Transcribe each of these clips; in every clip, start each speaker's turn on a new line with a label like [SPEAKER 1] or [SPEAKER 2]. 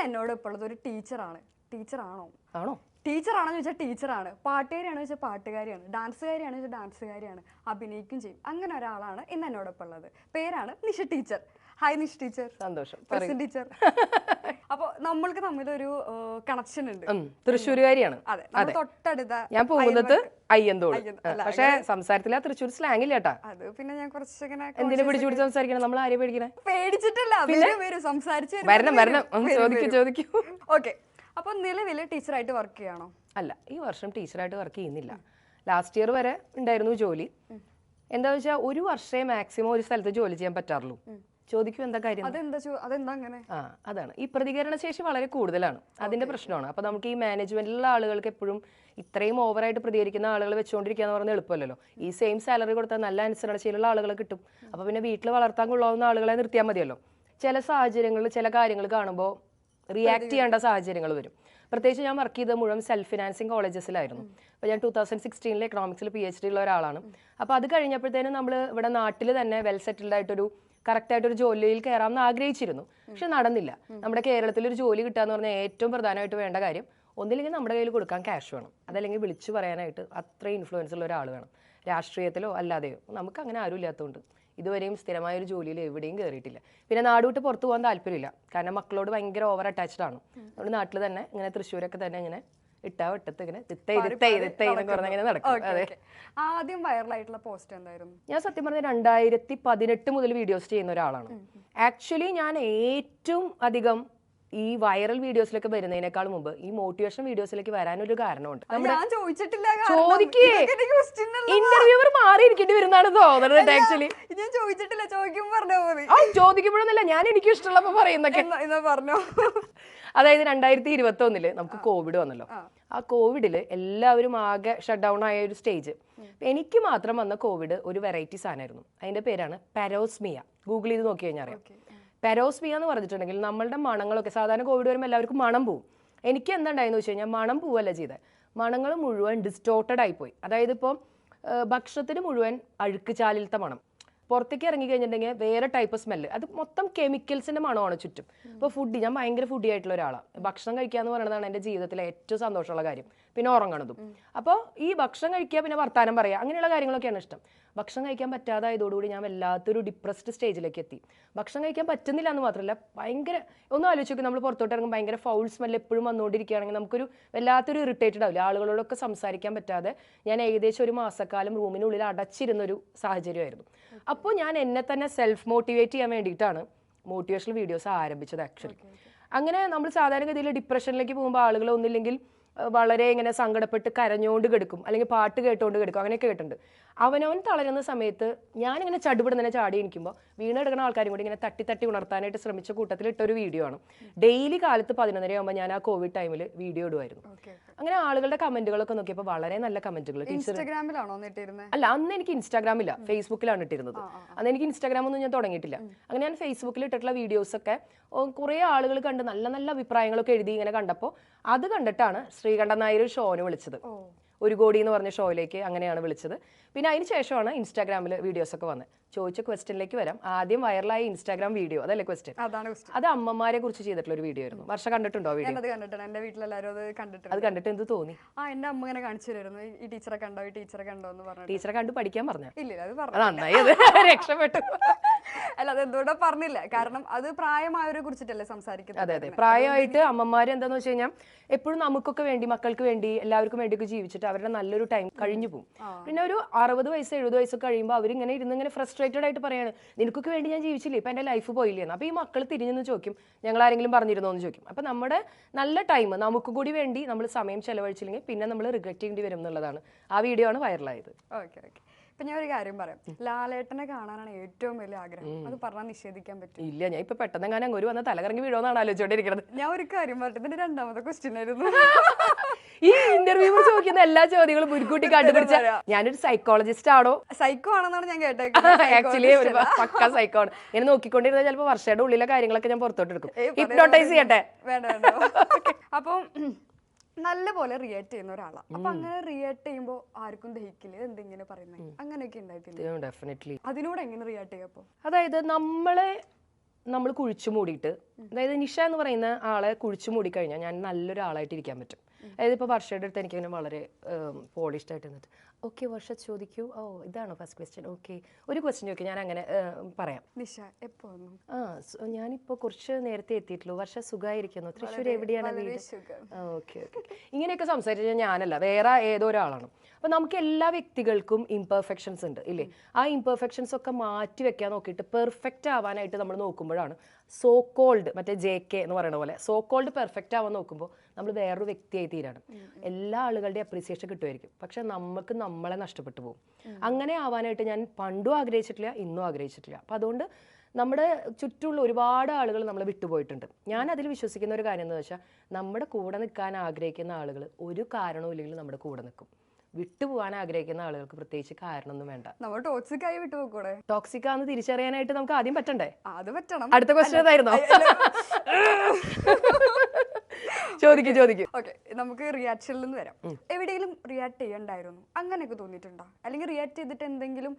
[SPEAKER 1] ഇന്ന് എന്നോട് ഇപ്പോൾ ഉള്ളത് ഒരു ടീച്ചറാണ്. ടീച്ചറാണോ?
[SPEAKER 2] ആണോ?
[SPEAKER 1] ടീച്ചറാണെന്ന് ചോദിച്ചാൽ ടീച്ചറാണ്. പാട്ടുകാരിയാണെന്ന് വെച്ചാൽ പാട്ടുകാരിയാണ്. ഡാൻസുകാരിയാണെന്ന് വെച്ചാൽ ഡാൻസുകാരിയാണ്. അഭിനയിക്കും ചെയ്യും. അങ്ങനെ ഒരാളാണ് ഇന്ന് എന്നോടൊപ്പം ഉള്ളത് പേരാണ് Nisha teacher. Hi Nish teacher
[SPEAKER 2] സന്തോഷം.
[SPEAKER 1] ടീച്ചർ അപ്പൊ നമ്മൾക്ക് തമ്മിൽ ഒരു കണക്ഷൻ ഉണ്ട്.
[SPEAKER 2] തൃശ്ശൂരുകാരിയാണ്.
[SPEAKER 1] അതെ തൊട്ടടുത്ത
[SPEAKER 2] ഞാൻ പോകുന്നത് അയ്യന്തോട്. പക്ഷെ സംസാരത്തിൽ ആ തൃശ്ശൂർ സ്ലാങ് ഇല്ല കേട്ടാ.
[SPEAKER 1] അത് പിന്നെ ഞാൻ കുറച്ചിങ്ങനെ
[SPEAKER 2] എന്തിനെ പിടിച്ചു പിടിച്ച് സംസാരിക്കണം? നമ്മൾ ആരെയും പേടിക്കണേ?
[SPEAKER 1] പേടിച്ചിട്ടല്ല സംസാരിച്ച്
[SPEAKER 2] വരണം വരണം. ചോദിക്കൂ ചോദിക്കൂ.
[SPEAKER 1] ഓക്കെ അപ്പൊ നിലവിൽ ടീച്ചറായിട്ട് വർക്ക് ചെയ്യണോ
[SPEAKER 2] അല്ല ഈ വർഷം ടീച്ചറായിട്ട് വർക്ക് ചെയ്യുന്നില്ല. ലാസ്റ്റ് ഇയർ വരെ ഉണ്ടായിരുന്നു ജോലി. എന്താ വെച്ചാൽ ഒരു വർഷമേ മാക്സിമം ഒരു സ്ഥലത്ത് ജോലി ചെയ്യാൻ പറ്റാറുള്ളൂ. ചോദിക്കൂ എന്താ കാര്യം
[SPEAKER 1] അതെന്താ അങ്ങനെ?
[SPEAKER 2] ആ അതാണ്. ഈ പ്രതികരണ ശേഷി വളരെ കൂടുതലാണ്. അതിന്റെ പ്രശ്നമാണ്. അപ്പൊ നമുക്ക് ഈ മാനേജ്മെന്റിലുള്ള ആളുകൾക്ക് എപ്പോഴും ഇത്രയും ഓവറായിട്ട് പ്രതികരിക്കുന്ന ആളുകൾ വെച്ചുകൊണ്ടിരിക്കുക എന്ന് പറഞ്ഞാൽ എളുപ്പമല്ലല്ലോ. ഈ സെയിം സാലറി കൊടുത്താൽ നല്ല അനുസരണശീലുള്ള ആളുകളെ കിട്ടും. അപ്പൊ പിന്നെ വീട്ടിൽ വളർത്താൻ കൊള്ളാവുന്ന ആളുകളെ നിർത്തിയാൽ മതിയല്ലോ. ചില സാഹചര്യങ്ങളിൽ ചില കാര്യങ്ങൾ കാണുമ്പോൾ റിയാക്ട് ചെയ്യേണ്ട സാഹചര്യങ്ങൾ വരും. പ്രത്യേകിച്ച് ഞാൻ വർക്ക് ചെയ്ത മുഴുവൻ സെൽഫ് ഫിനാൻസിങ് കോളേജസിലായിരുന്നു അപ്പോൾ ഞാൻ ടൂ തൗസൻഡ് സിക്സ്റ്റീനിൽ എക്കണോമിക്സിൽ പി എച്ച് ഡി ഉള്ള ഒരാളാണ്. അപ്പോൾ അത് കഴിഞ്ഞപ്പോഴത്തേനും നമ്മൾ ഇവിടെ നാട്ടിൽ തന്നെ വെൽ സെറ്റിൽഡ് ആയിട്ടൊരു കറക്റ്റ് ഒരു ജോലിയിൽ കയറാമെന്ന് ആഗ്രഹിച്ചിരുന്നു. പക്ഷെ നടന്നില്ല. നമ്മുടെ കേരളത്തിൽ ഒരു ജോലി കിട്ടുക എന്ന് പറഞ്ഞാൽ ഏറ്റവും പ്രധാനമായിട്ട് വേണ്ട കാര്യം ഒന്നില്ലെങ്കിൽ നമ്മുടെ കയ്യിൽ കൊടുക്കാൻ ക്യാഷ് വേണം. അതല്ലെങ്കിൽ വിളിച്ചു പറയാനായിട്ട് അത്രയും ഇൻഫ്ലുവൻസ് ഉള്ള ഒരാൾ വേണം. രാഷ്ട്രീയത്തിലോ അല്ലാതെയോ. നമുക്ക് അങ്ങനെ ആരും ഇല്ലാത്തതുകൊണ്ട് ഇതുവരെയും സ്ഥിരമായ ഒരു ജോലിയിൽ എവിടെയും കയറിയിട്ടില്ല പിന്നെ നാട് വിട്ട് പുറത്തു പോകാൻ താല്പര്യമില്ല. കാരണം മക്കളോട് ഭയങ്കര ഓവർ അറ്റാച്ച്ഡ് ആണ്. അതുകൊണ്ട് നാട്ടിൽ തന്നെ ഇങ്ങനെ തൃശ്ശൂരൊക്കെ തന്നെ ഇങ്ങനെ ഇട്ടാ വട്ടത്ത് ഇങ്ങനെ ദിത്തൈ ദിത്തൈ ദിത്തൈ എന്നൊക്കെ നടക്കും. അതെ.
[SPEAKER 1] ആദ്യം വൈറലായിട്ടുള്ള പോസ്റ്റ് എന്തായിരുന്നു?
[SPEAKER 2] ഞാൻ സത്യം പറഞ്ഞ രണ്ടായിരത്തി പതിനെട്ട് മുതൽ വീഡിയോസ് ചെയ്യുന്ന ഒരാളാണ്. ആക്ച്വലി ഞാൻ ഏറ്റവും അധികം ഈ വൈറൽ വീഡിയോസിലൊക്കെ വരുന്നതിനേക്കാൾ മുമ്പ് ഈ മോട്ടിവേഷൻ വീഡിയോസിലേക്ക് വരാനൊരു കാരണമുണ്ട്. ചോദിക്കേ. ഇന്റർവ്യൂവർ മാറിയിരിക്കേണ്ടി വരുന്നതാണ് തോന്നുന്നത് ആക്ച്വലി
[SPEAKER 1] ഞാൻ ചോദിച്ചിട്ടില്ല ചോദിക്കുമ്പോൾ മതി.
[SPEAKER 2] ആ ചോദിക്കുമ്പോഴൊന്നുമില്ല ഞാൻ എനിക്ക് ഇഷ്ടമുള്ളപ്പോ പറയുന്നൊക്കെ
[SPEAKER 1] പറഞ്ഞോ.
[SPEAKER 2] അതായത് രണ്ടായിരത്തി ഇരുപത്തി ഒന്നിൽ നമുക്ക് കോവിഡ് വന്നല്ലോ. ആ. കോവിഡിൽ എല്ലാവരും ആകെ ഷട്ട് ഡൗൺ ആയ ഒരു സ്റ്റേജ് എനിക്ക് മാത്രം വന്ന കോവിഡ് ഒരു വെറൈറ്റി സാധനമായിരുന്നു. അതിന്റെ പേരാണ് പാരോസ്മിയ ഗൂഗിൾ ചെയ്ത് നോക്കി കഴിഞ്ഞാൽ അറിയാം പാരോസ്മിയ എന്ന് പറഞ്ഞിട്ടുണ്ടെങ്കിൽ നമ്മളുടെ മണങ്ങളൊക്കെ സാധാരണ കോവിഡ് വരുമ്പോൾ എല്ലാവർക്കും മണം പോവും. എനിക്ക് എന്തുണ്ടായെന്ന് വെച്ച് കഴിഞ്ഞാൽ മണം പോവല്ല ചെയ്തത് മണങ്ങൾ മുഴുവൻ ഡിസ്റ്റോർട്ടഡ് ആയിപ്പോയി അതായത് ഇപ്പോൾ ഭക്ഷണത്തിന് മുഴുവൻ അഴുക്ക് ചാലിലത്തെ മണം. പുറത്തേക്ക് ഇറങ്ങി കഴിഞ്ഞിട്ടുണ്ടെങ്കിൽ വേറെ ടൈപ്പ് സ്മെല്ല് അത് മൊത്തം കെമിക്കൽസിന്റെ മണമാണ് ചുറ്റും. ഇപ്പോൾ ഫുഡ് ഞാൻ ഭയങ്കര ഫുഡി ആയിട്ടുള്ള ഒരാളാണ് ഭക്ഷണം കഴിക്കുക എന്ന് പറയുന്നതാണ് എന്റെ ജീവിതത്തിലെ ഏറ്റവും സന്തോഷമുള്ള കാര്യം. പിന്നെ ഉറങ്ങണതും. അപ്പോൾ ഈ ഭക്ഷണം കഴിക്കുക പിന്നെ വർത്താനം പറയുക അങ്ങനെയുള്ള കാര്യങ്ങളൊക്കെയാണ് ഇഷ്ടം. ഭക്ഷണം കഴിക്കാൻ പറ്റാതായതോടുകൂടി ഞാൻ വല്ലാത്തൊരു ഡിപ്രസ്ഡ് സ്റ്റേജിലേക്ക് എത്തി. ഭക്ഷണം കഴിക്കാൻ പറ്റുന്നില്ല എന്ന് മാത്രമല്ല ഭയങ്കര ഒന്നും ആലോചിച്ച് നമ്മൾ പുറത്തോട്ട് ഇറങ്ങും ഭയങ്കര ഫൗൾ സ്മെല്ല് എപ്പോഴും വന്നുകൊണ്ടിരിക്കുകയാണെങ്കിൽ നമുക്കൊരു വല്ലാത്തൊരു ഇറിറ്റേറ്റഡ് ആവില്ല. ആളുകളോടൊക്കെ സംസാരിക്കാൻ പറ്റാതെ ഞാൻ ഏകദേശം ഒരു മാസക്കാലം റൂമിനുള്ളിൽ അടച്ചിരുന്ന ഒരു സാഹചര്യമായിരുന്നു. അപ്പോൾ ഞാൻ എന്നെ തന്നെ സെൽഫ് മോട്ടിവേറ്റ് ചെയ്യാൻ വേണ്ടിയിട്ടാണ് മോട്ടിവേഷണൽ വീഡിയോസ് ആരംഭിച്ചത് ആക്ച്വലി അങ്ങനെ നമ്മൾ സാധാരണഗതിയിൽ ഡിപ്രഷനിലേക്ക് പോകുമ്പോൾ ആളുകൾ ഒന്നില്ലെങ്കിൽ അഹ് വളരെ ഇങ്ങനെ സങ്കടപ്പെട്ട് കരഞ്ഞുകൊണ്ട് കിടക്കും. അല്ലെങ്കിൽ പാട്ട് കേട്ടുകൊണ്ട് കിടക്കും. അങ്ങനെയൊക്കെ കേട്ടിട്ടുണ്ട്. അവനവൻ തളരുന്ന സമയത്ത് ഞാനിങ്ങനെ ചടുപിടുന്നതിനെ ചാടി എനിക്കുമ്പോൾ വീണെടുക്കുന്ന ആൾക്കാരും കൂടി ഇങ്ങനെ തട്ടി തട്ടി ഉണർത്താനായിട്ട് ശ്രമിച്ച കൂട്ടത്തിൽ ഇട്ടൊരു വീഡിയോ ആണ്. ഡെയിലി കാലത്ത് പതിനൊന്നര ആകുമ്പോൾ ഞാൻ ആ കോവിഡ് ടൈമിൽ വീഡിയോ ഇടുമായിരുന്നു അങ്ങനെ ആളുകളുടെ കമന്റുകളൊക്കെ നോക്കിയപ്പോൾ വളരെ നല്ല കമന്റുകൾ അല്ല അന്ന് എനിക്ക് ഇൻസ്റ്റാഗ്രാമില്ല ഫേസ്ബുക്കിലാണ് ഇട്ടിരുന്നത്. അന്ന് എനിക്ക് ഇൻസ്റ്റാഗ്രാം ഒന്നും ഞാൻ തുടങ്ങിയിട്ടില്ല. അങ്ങനെ ഞാൻ ഫേസ്ബുക്കിൽ ഇട്ടിട്ടുള്ള വീഡിയോസൊക്കെ കുറേ ആളുകൾ കണ്ട് നല്ല നല്ല അഭിപ്രായങ്ങളൊക്കെ എഴുതി ഇങ്ങനെ കണ്ടപ്പോൾ അത് കണ്ടിട്ടാണ് ശ്രീകണ്ഠൻ നായർ ഷോന് വിളിച്ചത്. ഒരു കോടി എന്ന് പറഞ്ഞ ഷോയിലേക്ക് അങ്ങനെയാണ് വിളിച്ചത്. പിന്നെ അതിന് ശേഷമാണ് ഇൻസ്റ്റാഗ്രാമിൽ വീഡിയോസ് ഒക്കെ വന്നത്. ചോദിച്ച ക്വസ്റ്റ്യനിലേക്ക് വരാം. ആദ്യം വൈറലായ ഇൻസ്റ്റാഗ്രാം വീഡിയോ അതല്ലേ ക്വസ്റ്റ്യൻ
[SPEAKER 1] അതാണ് ക്വസ്റ്റ്യൻ
[SPEAKER 2] അത് അമ്മമാരെ കുറിച്ച് ചെയ്തിട്ടുള്ള ഒരു വീഡിയോ ആയിരുന്നു. വർഷം കണ്ടിട്ടുണ്ടോ വീഡിയോ
[SPEAKER 1] അത് കണ്ടിട്ടുണ്ട്. എന്റെ വീട്ടിലെല്ലാവരും അത് കണ്ടിട്ടുണ്ട്.
[SPEAKER 2] അത് കണ്ടിട്ട് എന്ത് തോന്നി?
[SPEAKER 1] ആ എന്റെ അമ്മ ഇങ്ങനെ കാണിച്ചു തരുന്നു ഈ ടീച്ചറെ കണ്ടോ? ഈ ടീച്ചറെ കണ്ടോ എന്ന് പറഞ്ഞു
[SPEAKER 2] ടീച്ചറെ കണ്ട് പഠിക്കാൻ പറഞ്ഞു?
[SPEAKER 1] ഇല്ല അത്
[SPEAKER 2] അത്
[SPEAKER 1] പറഞ്ഞു
[SPEAKER 2] നന്നായി അത് രക്ഷപ്പെട്ടു.
[SPEAKER 1] അല്ല അത് എന്തുകൊണ്ടോ പറഞ്ഞില്ല. കാരണം അത് പ്രായമായവരെ കുറിച്ചിട്ടല്ലേ സംസാരിക്കുന്നത്.
[SPEAKER 2] അതെ അതെ. പ്രായമായിട്ട് അമ്മമാര് എന്താന്ന് വെച്ച് കഴിഞ്ഞാൽ എപ്പോഴും നമുക്കൊക്കെ വേണ്ടി മക്കൾക്ക് വേണ്ടി എല്ലാവർക്കും വേണ്ടിയൊക്കെ ജീവിച്ചിട്ട് അവരുടെ നല്ലൊരു ടൈം കഴിഞ്ഞു പോകും പിന്നെ ഒരു അറുപത് വയസ്സ് എഴുപത് വയസ്സൊക്കെ കഴിയുമ്പോൾ അവരിങ്ങനെ ഇരുന്ന് ഇങ്ങനെ ഫ്രസ്ട്രേറ്റഡ് ആയിട്ട് പറയാണ് നിനക്കൊക്കെ വേണ്ടി ഞാൻ ജീവിച്ചില്ലേ? ഇപ്പം എന്റെ ലൈഫ് പോയില്ലേ? എന്ന്. അപ്പോൾ ഈ മക്കൾ തിരിഞ്ഞെന്ന് ചോദിക്കും ഞങ്ങൾ ആരെങ്കിലും പറഞ്ഞിരുന്നോ? എന്ന് ചോദിക്കും. അപ്പം നമ്മുടെ നല്ല ടൈം നമുക്ക് കൂടി വേണ്ടി നമ്മൾ സമയം ചെലവഴിച്ചില്ലെങ്കിൽ പിന്നെ നമ്മൾ റിഗ്രറ്റ് ചെയ്യേണ്ടി വരും എന്നുള്ളതാണ്. ആ വീഡിയോ ആണ് വൈറലായത്
[SPEAKER 1] ഓക്കെ ഓക്കെ ഇപ്പൊ ഞാൻ ഒരു കാര്യം പറയാം. ലാലേട്ടനെ കാണാനാണ് ഏറ്റവും വലിയ ആഗ്രഹം. അത് പറഞ്ഞാൽ നിഷേധിക്കാൻ പറ്റും.
[SPEAKER 2] ഇല്ല ഞാൻ ഇപ്പൊ പെട്ടെന്ന് കാണാൻ ഒരു വന്ന തലകറങ്ങി വീഴുമെന്നാണ് ആലോചിച്ചോണ്ടിരിക്കുന്നത്
[SPEAKER 1] ഞാൻ ഒരു കാര്യം പറയട്ടെ ഇതിന്റെ രണ്ടാമത്തെ ക്വസ്റ്റ്യൻ ആയിരുന്നു.
[SPEAKER 2] ഈ ഇന്റർവ്യൂ ചോദിക്കുന്ന എല്ലാ ചോദ്യങ്ങളും മുൻകൂട്ടി കണ്ടുപിടിച്ച ഞാനൊരു സൈക്കോളജിസ്റ്റ് ആണോ?
[SPEAKER 1] സൈക്കോ ആണെന്നാണ് ഞാൻ കേട്ടേക്കുന്നത്.
[SPEAKER 2] ആക്ച്വലി ഒരു പക്ക സൈക്കോ ആണ്. ഇങ്ങനെ നോക്കിക്കൊണ്ടിരുന്ന ചിലപ്പോൾ വർഷയുടെ ഉള്ളിലെ കാര്യങ്ങളൊക്കെ ഞാൻ പുറത്തോട്ട് എടുക്കും. ഹിപ്നോട്ടൈസ് ചെയ്യട്ടെ?
[SPEAKER 1] വേണ്ട അപ്പം നല്ല പോലെ റിയാക്ട് ചെയ്യുന്ന ഒരാളാണ് അപ്പൊ അങ്ങനെ റിയാക്ട് ചെയ്യുമ്പോൾ ആർക്കും ദഹിക്കില്ല എന്തെങ്കിലും പറയുന്നത്. അങ്ങനെയൊക്കെ ഉണ്ടായിട്ടില്ല?
[SPEAKER 2] ഡെഫിനറ്റ്ലി
[SPEAKER 1] അതിനോട് എങ്ങനെ റിയാക്ട് ചെയ്യപ്പോ
[SPEAKER 2] അതായത് നമ്മളെ നമ്മൾ കുഴിച്ചു മൂടിയിട്ട് അതായത് നിഷ എന്ന് പറയുന്ന ആളെ കുഴിച്ചു മൂടിക്കഴിഞ്ഞാൽ ഞാൻ നല്ലൊരാളായിട്ട് ഇരിക്കാൻ പറ്റും. അതായത് ഇപ്പോൾ വർഷയുടെ അടുത്ത് എനിക്ക് അങ്ങനെ വളരെ പോളിഷ്ഡ് ആയിട്ട് നിന്നിട്ട്. ഓക്കെ വർഷ ചോദിക്കൂ. ഓ ഇതാണോ ഫസ്റ്റ് ക്വസ്റ്റ്യൻ ഓക്കെ ഒരു ക്വസ്റ്റ്യൻ ചോദിക്കും. ഞാൻ അങ്ങനെ പറയാം.
[SPEAKER 1] നിഷ എപ്പോ
[SPEAKER 2] ആ ഞാനിപ്പോൾ കുറച്ച് നേരത്തെ എത്തിയിട്ടുള്ളൂ. വർഷ സുഖമായിരിക്കുന്നു തൃശ്ശൂർ എവിടെയാണ് ഓക്കെ ഓക്കെ ഇങ്ങനെയൊക്കെ സംസാരിച്ചാൽ ഞാനല്ല വേറെ ഏതോ ഒരാളാണ്. അപ്പം നമുക്ക് എല്ലാ വ്യക്തികൾക്കും ഇംപെർഫെക്ഷൻസ് ഉണ്ട് ഇല്ലേ? ആ ഇംപെർഫെക്ഷൻസ് ഒക്കെ മാറ്റി വെക്കാൻ നോക്കിയിട്ട് പെർഫെക്റ്റ് ആവാനായിട്ട് നമ്മൾ നോക്കുമ്പോഴാണ് സോ കോൾഡ് മറ്റേ ജെ കെ എന്ന് പറയുന്ന പോലെ സോ കോൾഡ് പെർഫെക്റ്റ് ആവാൻ നോക്കുമ്പോൾ നമ്മൾ വേറൊരു വ്യക്തിയായി തീരാണ്. എല്ലാ ആളുകളുടെയും അപ്രീസിയേഷൻ കിട്ടുമായിരിക്കും. പക്ഷെ നമുക്ക് നമ്മളെ നഷ്ടപ്പെട്ടു പോകും അങ്ങനെ ആവാനായിട്ട് ഞാൻ പണ്ടും ആഗ്രഹിച്ചിട്ടില്ല ഇന്നും ആഗ്രഹിച്ചിട്ടില്ല. അപ്പം അതുകൊണ്ട് നമ്മുടെ ചുറ്റുമുള്ള ഒരുപാട് ആളുകൾ നമ്മളെ വിട്ടുപോയിട്ടുണ്ട്. ഞാൻ അതിൽ വിശ്വസിക്കുന്ന ഒരു കാര്യം എന്ന് വെച്ചാൽ നമ്മുടെ കൂടെ നിൽക്കാൻ ആഗ്രഹിക്കുന്ന ആളുകൾ ഒരു കാരണവും ഇല്ലെങ്കിൽ നമ്മുടെ കൂടെ നിൽക്കും വിട്ടുപോകാൻ ആഗ്രഹിക്കുന്ന ആളുകൾക്ക് പ്രത്യേകിച്ച് കാരണമൊന്നും വേണ്ട.
[SPEAKER 1] നമ്മൾ ടോക്സിക് ആയി വിട്ടുപോക്കൂടെ
[SPEAKER 2] ടോക്സിക് ആണെന്ന് തിരിച്ചറിയാനായിട്ട് നമുക്ക് ആദ്യം പറ്റണ്ടേ?
[SPEAKER 1] അത് പറ്റണം.
[SPEAKER 2] അടുത്ത ക്വസ്റ്റ്യൻ ഏതായിരുന്നോ ചോദിക്കും ചോദിക്കും.
[SPEAKER 1] ഓക്കെ നമുക്ക് റിയാക്ഷനിൽ നിന്ന് വരാം. എവിടെയെങ്കിലും റിയാക്ട് ചെയ്യണ്ടായിരുന്നു? അങ്ങനെയൊക്കെ തോന്നിയിട്ടുണ്ടോ? അല്ലെങ്കിൽ റിയാക്ട് ചെയ്തിട്ട് എന്തെങ്കിലും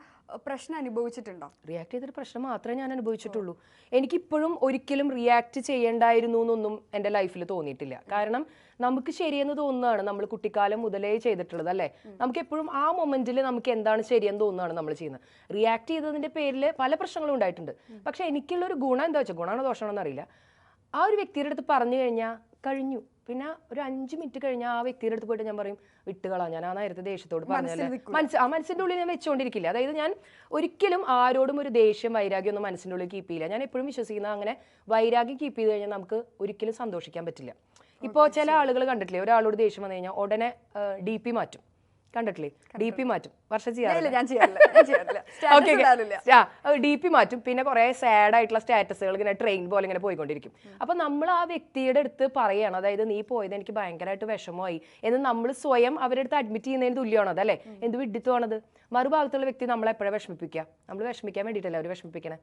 [SPEAKER 1] പ്രശ്നം അനുഭവിച്ചിട്ടുണ്ടോ?
[SPEAKER 2] റിയാക്ട് ചെയ്തൊരു പ്രശ്നം മാത്രമേ ഞാൻ അനുഭവിച്ചിട്ടുള്ളൂ. എനിക്കിപ്പോഴും ഒരിക്കലും റിയാക്ട് ചെയ്യണ്ടായിരുന്നു എന്നൊന്നും എന്റെ ലൈഫിൽ തോന്നിയിട്ടില്ല. കാരണം നമുക്ക് ശരിയെന്ന് തോന്നുന്നതാണ് നമ്മൾ കുട്ടിക്കാലം മുതലേ ചെയ്തിട്ടുള്ളത് അല്ലേ? നമുക്ക് എപ്പോഴും ആ മൊമെന്റിൽ നമുക്ക് എന്താണ് ശരിയെന്ന് തോന്നുന്നതാണ് നമ്മൾ ചെയ്യുന്നത്. റിയാക്ട് ചെയ്തതിന്റെ പേരിൽ പല പ്രശ്നങ്ങളും ഉണ്ടായിട്ടുണ്ട്. പക്ഷെ എനിക്കുള്ളൊരു ഗുണം എന്താ വെച്ചാൽ ഗുണമാണോ ദോഷമാണോ എന്നറിയില്ല ആ ഒരു വ്യക്തിയുടെ അടുത്ത് പറഞ്ഞു കഴിഞ്ഞാൽ കഴിഞ്ഞു. പിന്നെ ഒരു അഞ്ച് മിനിറ്റ് കഴിഞ്ഞ ആ വ്യക്തിയുടെ അടുത്ത് പോയിട്ട് ഞാൻ പറയും വിട്ടുകളാ ഞാൻ ആ നേരത്തെ ദേഷ്യത്തോട് പറഞ്ഞല്ലേ മനസ്സ് ആ മനസ്സിന്റെ ഉള്ളിൽ ഞാൻ വെച്ചുകൊണ്ടിരിക്കില്ല അതായത് ഞാൻ ഒരിക്കലും ആരോടും ഒരു ദേഷ്യം വൈരാഗ്യം ഒന്നും മനസ്സിന്റെ ഉള്ളിൽ കീപ്പ് ചെയ്യില്ല. ഞാൻ എപ്പോഴും വിശ്വസിക്കുന്ന അങ്ങനെ വൈരാഗ്യം കീപ്പ് ചെയ്ത് കഴിഞ്ഞാൽ നമുക്ക് ഒരിക്കലും സന്തോഷിക്കാൻ പറ്റില്ല. ഇപ്പോൾ ചില ആളുകൾ കണ്ടിട്ടില്ലേ? ഒരാളോട് ദേഷ്യം വന്നു കഴിഞ്ഞാൽ ഉടനെ ഡി പി മാറ്റും. കണ്ടിട്ടില്ലേ? ഡി പി മാറ്റും. വർഷം ചെയ്യാറില്ല.
[SPEAKER 1] ഞാൻ ചെയ്യാറില്ല.
[SPEAKER 2] ഡി പി മാറ്റും. പിന്നെ കുറെ സാഡ് ആയിട്ടുള്ള സ്റ്റാറ്റസുകൾ ഇങ്ങനെ ട്രെയിൻ പോലെ ഇങ്ങനെ പോയിക്കൊണ്ടിരിക്കും. അപ്പൊ നമ്മൾ ആ വ്യക്തിയുടെ അടുത്ത് പറയണം അതായത് നീ പോയത് എനിക്ക് ഭയങ്കരമായിട്ട് വിഷമമായി എന്ന് നമ്മൾ സ്വയം അവരുടെ അടുത്ത് അഡ്മിറ്റ് ചെയ്യുന്നതിന് തുല്യമാണത് അല്ലെ എന്ത് വിഡിത്തമാണത് മറുഭാഗത്തുള്ള വ്യക്തി നമ്മളെ എപ്പോഴാണ് വിഷമിപ്പിക്കുക? നമ്മൾ വിഷമിക്കാൻ വേണ്ടിയിട്ടല്ല അവർ വിഷമിപ്പിക്കണേ?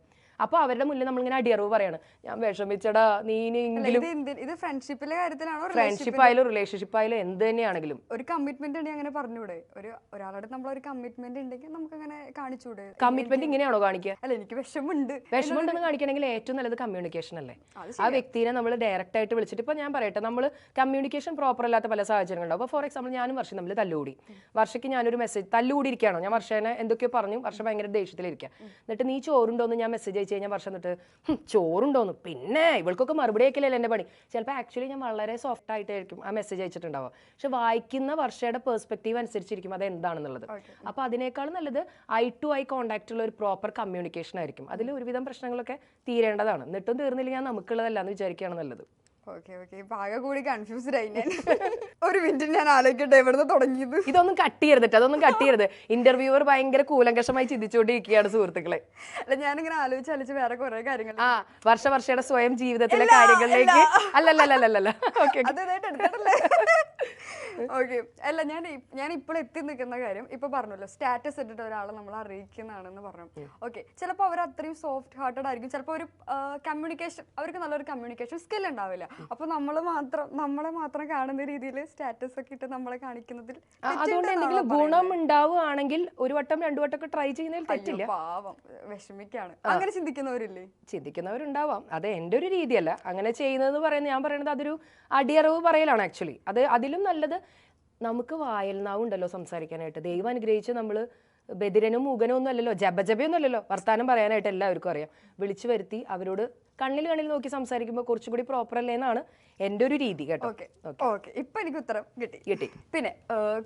[SPEAKER 2] അപ്പോൾ അവരുടെ മുന്നിൽ നമ്മളിങ്ങനെ അടിയറവ് പറയാണ്. ഞാൻ വിഷമിച്ചടാ നീ
[SPEAKER 1] അല്ല,
[SPEAKER 2] ഇനിയെങ്കിലും
[SPEAKER 1] ഇത് ഫ്രണ്ട്ഷിപ്പിലെ കാര്യത്തിലാണോ
[SPEAKER 2] ഫ്രണ്ട്ഷിപ്പ് ആയാലും റിലേഷൻഷിപ്പ് ആയാലും എന്ത് തന്നെയാണെങ്കിലും.
[SPEAKER 1] ഒരു കമ്മിറ്റ്മെന്റ് ഉണ്ടെങ്കിൽ അങ്ങനെ പറഞ്ഞൂടെ ഒരു ഒരാളുടെ നമ്മൾ ഒരു കമ്മിറ്റ്മെന്റ് ഉണ്ടെങ്കിൽ നമുക്ക് അങ്ങനെ കാണിച്ചൂടെ
[SPEAKER 2] കമ്മിറ്റ്മെന്റ് ഇങ്ങനെയാണോ കാണിക്കുക?
[SPEAKER 1] അല്ല എനിക്ക് വിഷമുണ്ട്
[SPEAKER 2] വിഷമമുണ്ടെന്ന് കാണിക്കണമെങ്കിൽ ഏറ്റവും നല്ലത് കമ്മ്യൂണിക്കേഷൻ അല്ലേ? ആ വ്യക്തിനെ നമ്മൾ ഡയറക്റ്റ് ആയിട്ട് വിളിച്ചിട്ട് ഇപ്പൊ ഞാൻ പറയട്ടെ നമ്മൾ കമ്മ്യൂണിക്കേഷൻ പ്രോപ്പർ അല്ലാത്ത പല സാഹചര്യങ്ങളുണ്ടാവും അപ്പോൾ ഫോർ എക്സാമ്പിൾ ഞാനും വർഷം നമ്മൾ തല്ലുകൂടി. വർഷയ്ക്ക് ഞാനൊരു മെസ്സേജ് തല്ലുകൂടി ഇരിക്കുകയാണോ ഞാൻ വർഷേനെ എന്തൊക്കെയോ പറഞ്ഞു. വർഷം ഭയങ്കര ദേഷ്യത്തിലിരിക്കുക എന്നിട്ട് നീ ചോറുണ്ടോ എന്ന് ഞാൻ മെസ്സേജ് അയച്ചു കഴിഞ്ഞാൽ വർഷം എന്നിട്ട് ചോറുണ്ടോന്ന് പിന്നെ ഇവൾക്കൊക്കെ മറുപടി അയക്കില്ലല്ലോ എന്റെ പണി. ചിലപ്പോൾ ആക്ച്വലി ഞാൻ വളരെ സോഫ്റ്റ് ആയിട്ടായിരിക്കും ആ മെസ്സേജ് അയച്ചിട്ടുണ്ടാവുക. പക്ഷെ വായിക്കുന്ന വർഷയുടെ പെർസ്പെക്റ്റീവ് അനുസരിച്ചിരിക്കും അത് എന്താണെന്നുള്ളത്. അപ്പോൾ അതിനേക്കാൾ നല്ലത് ഐ ടു ഐ കോൺടാക്റ്റ് ഉള്ള ഒരു പ്രോപ്പർ കമ്മ്യൂണിക്കേഷൻ ആയിരിക്കും. അതിൽ ഒരുവിധം പ്രശ്നങ്ങളൊക്കെ തീരേണ്ടതാണ്. എന്നിട്ടും തീർന്നില്ല ഞാൻ നമുക്കുള്ളതല്ല എന്ന് വിചാരിക്കുകയാണ് നല്ലത്.
[SPEAKER 1] ഓക്കെ ഓക്കെ ആകെ കൂടി കൺഫ്യൂസ്ഡ് ആയി ഞാൻ. ഒരു മിനിറ്റ് ഞാൻ ആലോചിക്കട്ടെ എവിടുന്ന് തുടങ്ങിയത്?
[SPEAKER 2] ഇതൊന്നും കട്ട് ചെയ്യരുത് അതൊന്നും കട്ട് ചെയ്യരുത്. ഇന്റർവ്യൂവർ ഭയങ്കര കൂലങ്കഷമായി ചിന്തിച്ചുകൊണ്ടിരിക്കുകയാണ് സുഹൃത്തുക്കളെ.
[SPEAKER 1] അല്ല ഞാനിങ്ങനെ ആലോചിച്ച് ആലോചിച്ച് വേറെ കുറെ കാര്യങ്ങൾ.
[SPEAKER 2] ആ വർഷ വർഷയുടെ സ്വയം ജീവിതത്തിലെ കാര്യങ്ങളിലേക്ക് അല്ലല്ലല്ലല്ല ഓക്കെ
[SPEAKER 1] ഓക്കെ അല്ല ഞാൻ ഞാൻ ഇപ്പോൾ എത്തി നിൽക്കുന്ന കാര്യം ഇപ്പൊ പറഞ്ഞല്ലോ സ്റ്റാറ്റസ് ഇട്ടിട്ട് ഒരാളെ നമ്മൾ അറിയിക്കുന്നതാണെന്ന് പറഞ്ഞു. ഓക്കെ ചിലപ്പോൾ അവർ അത്രയും സോഫ്റ്റ് ഹാർട്ടഡ് ആയിരിക്കും. ചിലപ്പോൾ ഒരു കമ്മ്യൂണിക്കേഷൻ അവർക്ക് നല്ലൊരു കമ്മ്യൂണിക്കേഷൻ സ്കിൽ ഉണ്ടാവില്ല. അപ്പൊ നമ്മൾ മാത്രം നമ്മളെ മാത്രം കാണുന്ന രീതിയിൽ സ്റ്റാറ്റസ് ഒക്കെ ഇട്ട് നമ്മളെ കാണിക്കുന്നതിൽ
[SPEAKER 2] അതുകൊണ്ട് എന്തെങ്കിലും ഗുണം ഉണ്ടാവുകയാണെങ്കിൽ ഒരു വട്ടം രണ്ടു വട്ടം ഒക്കെ ട്രൈ ചെയ്യുന്നതിൽ തെറ്റില്ല.
[SPEAKER 1] പാവം. വിഷമിക്കാണ്. അങ്ങനെ ചിന്തിക്കുന്നവരില്ലേ?
[SPEAKER 2] ചിന്തിക്കുന്നവരുണ്ടാവാം. അത് എന്റെ ഒരു രീതിയല്ല. അങ്ങനെ ചെയ്യുന്നത് പറയുന്നത് ഞാൻ പറയുന്നത് അതൊരു അടിയറവ് പറയലാണ് ആക്ച്വലി അത് അതിലും നല്ലത് നമുക്ക് വായൽനാവ് ഉണ്ടല്ലോ സംസാരിക്കാനായിട്ട്. ദൈവം അനുഗ്രഹിച്ച് നമ്മൾ ബദിരനും മൂകനും ഒന്നും അല്ലല്ലോ ജപജപയൊന്നും അല്ലല്ലോ വർത്താനം പറയാനായിട്ട് എല്ലാവർക്കും അറിയാം. വിളിച്ചു വരുത്തി അവരോട് കണ്ണിൽ കണ്ണിൽ നോക്കി സംസാരിക്കുമ്പോൾ കുറച്ചും കൂടി പ്രോപ്പർ അല്ലേ എന്നാണ് എന്റെ ഒരു രീതി കേട്ടോ.
[SPEAKER 1] ഓക്കെ. ഓക്കെ. ഇപ്പൊ എനിക്ക് ഉത്തരം കിട്ടി.
[SPEAKER 2] കിട്ടി.
[SPEAKER 1] പിന്നെ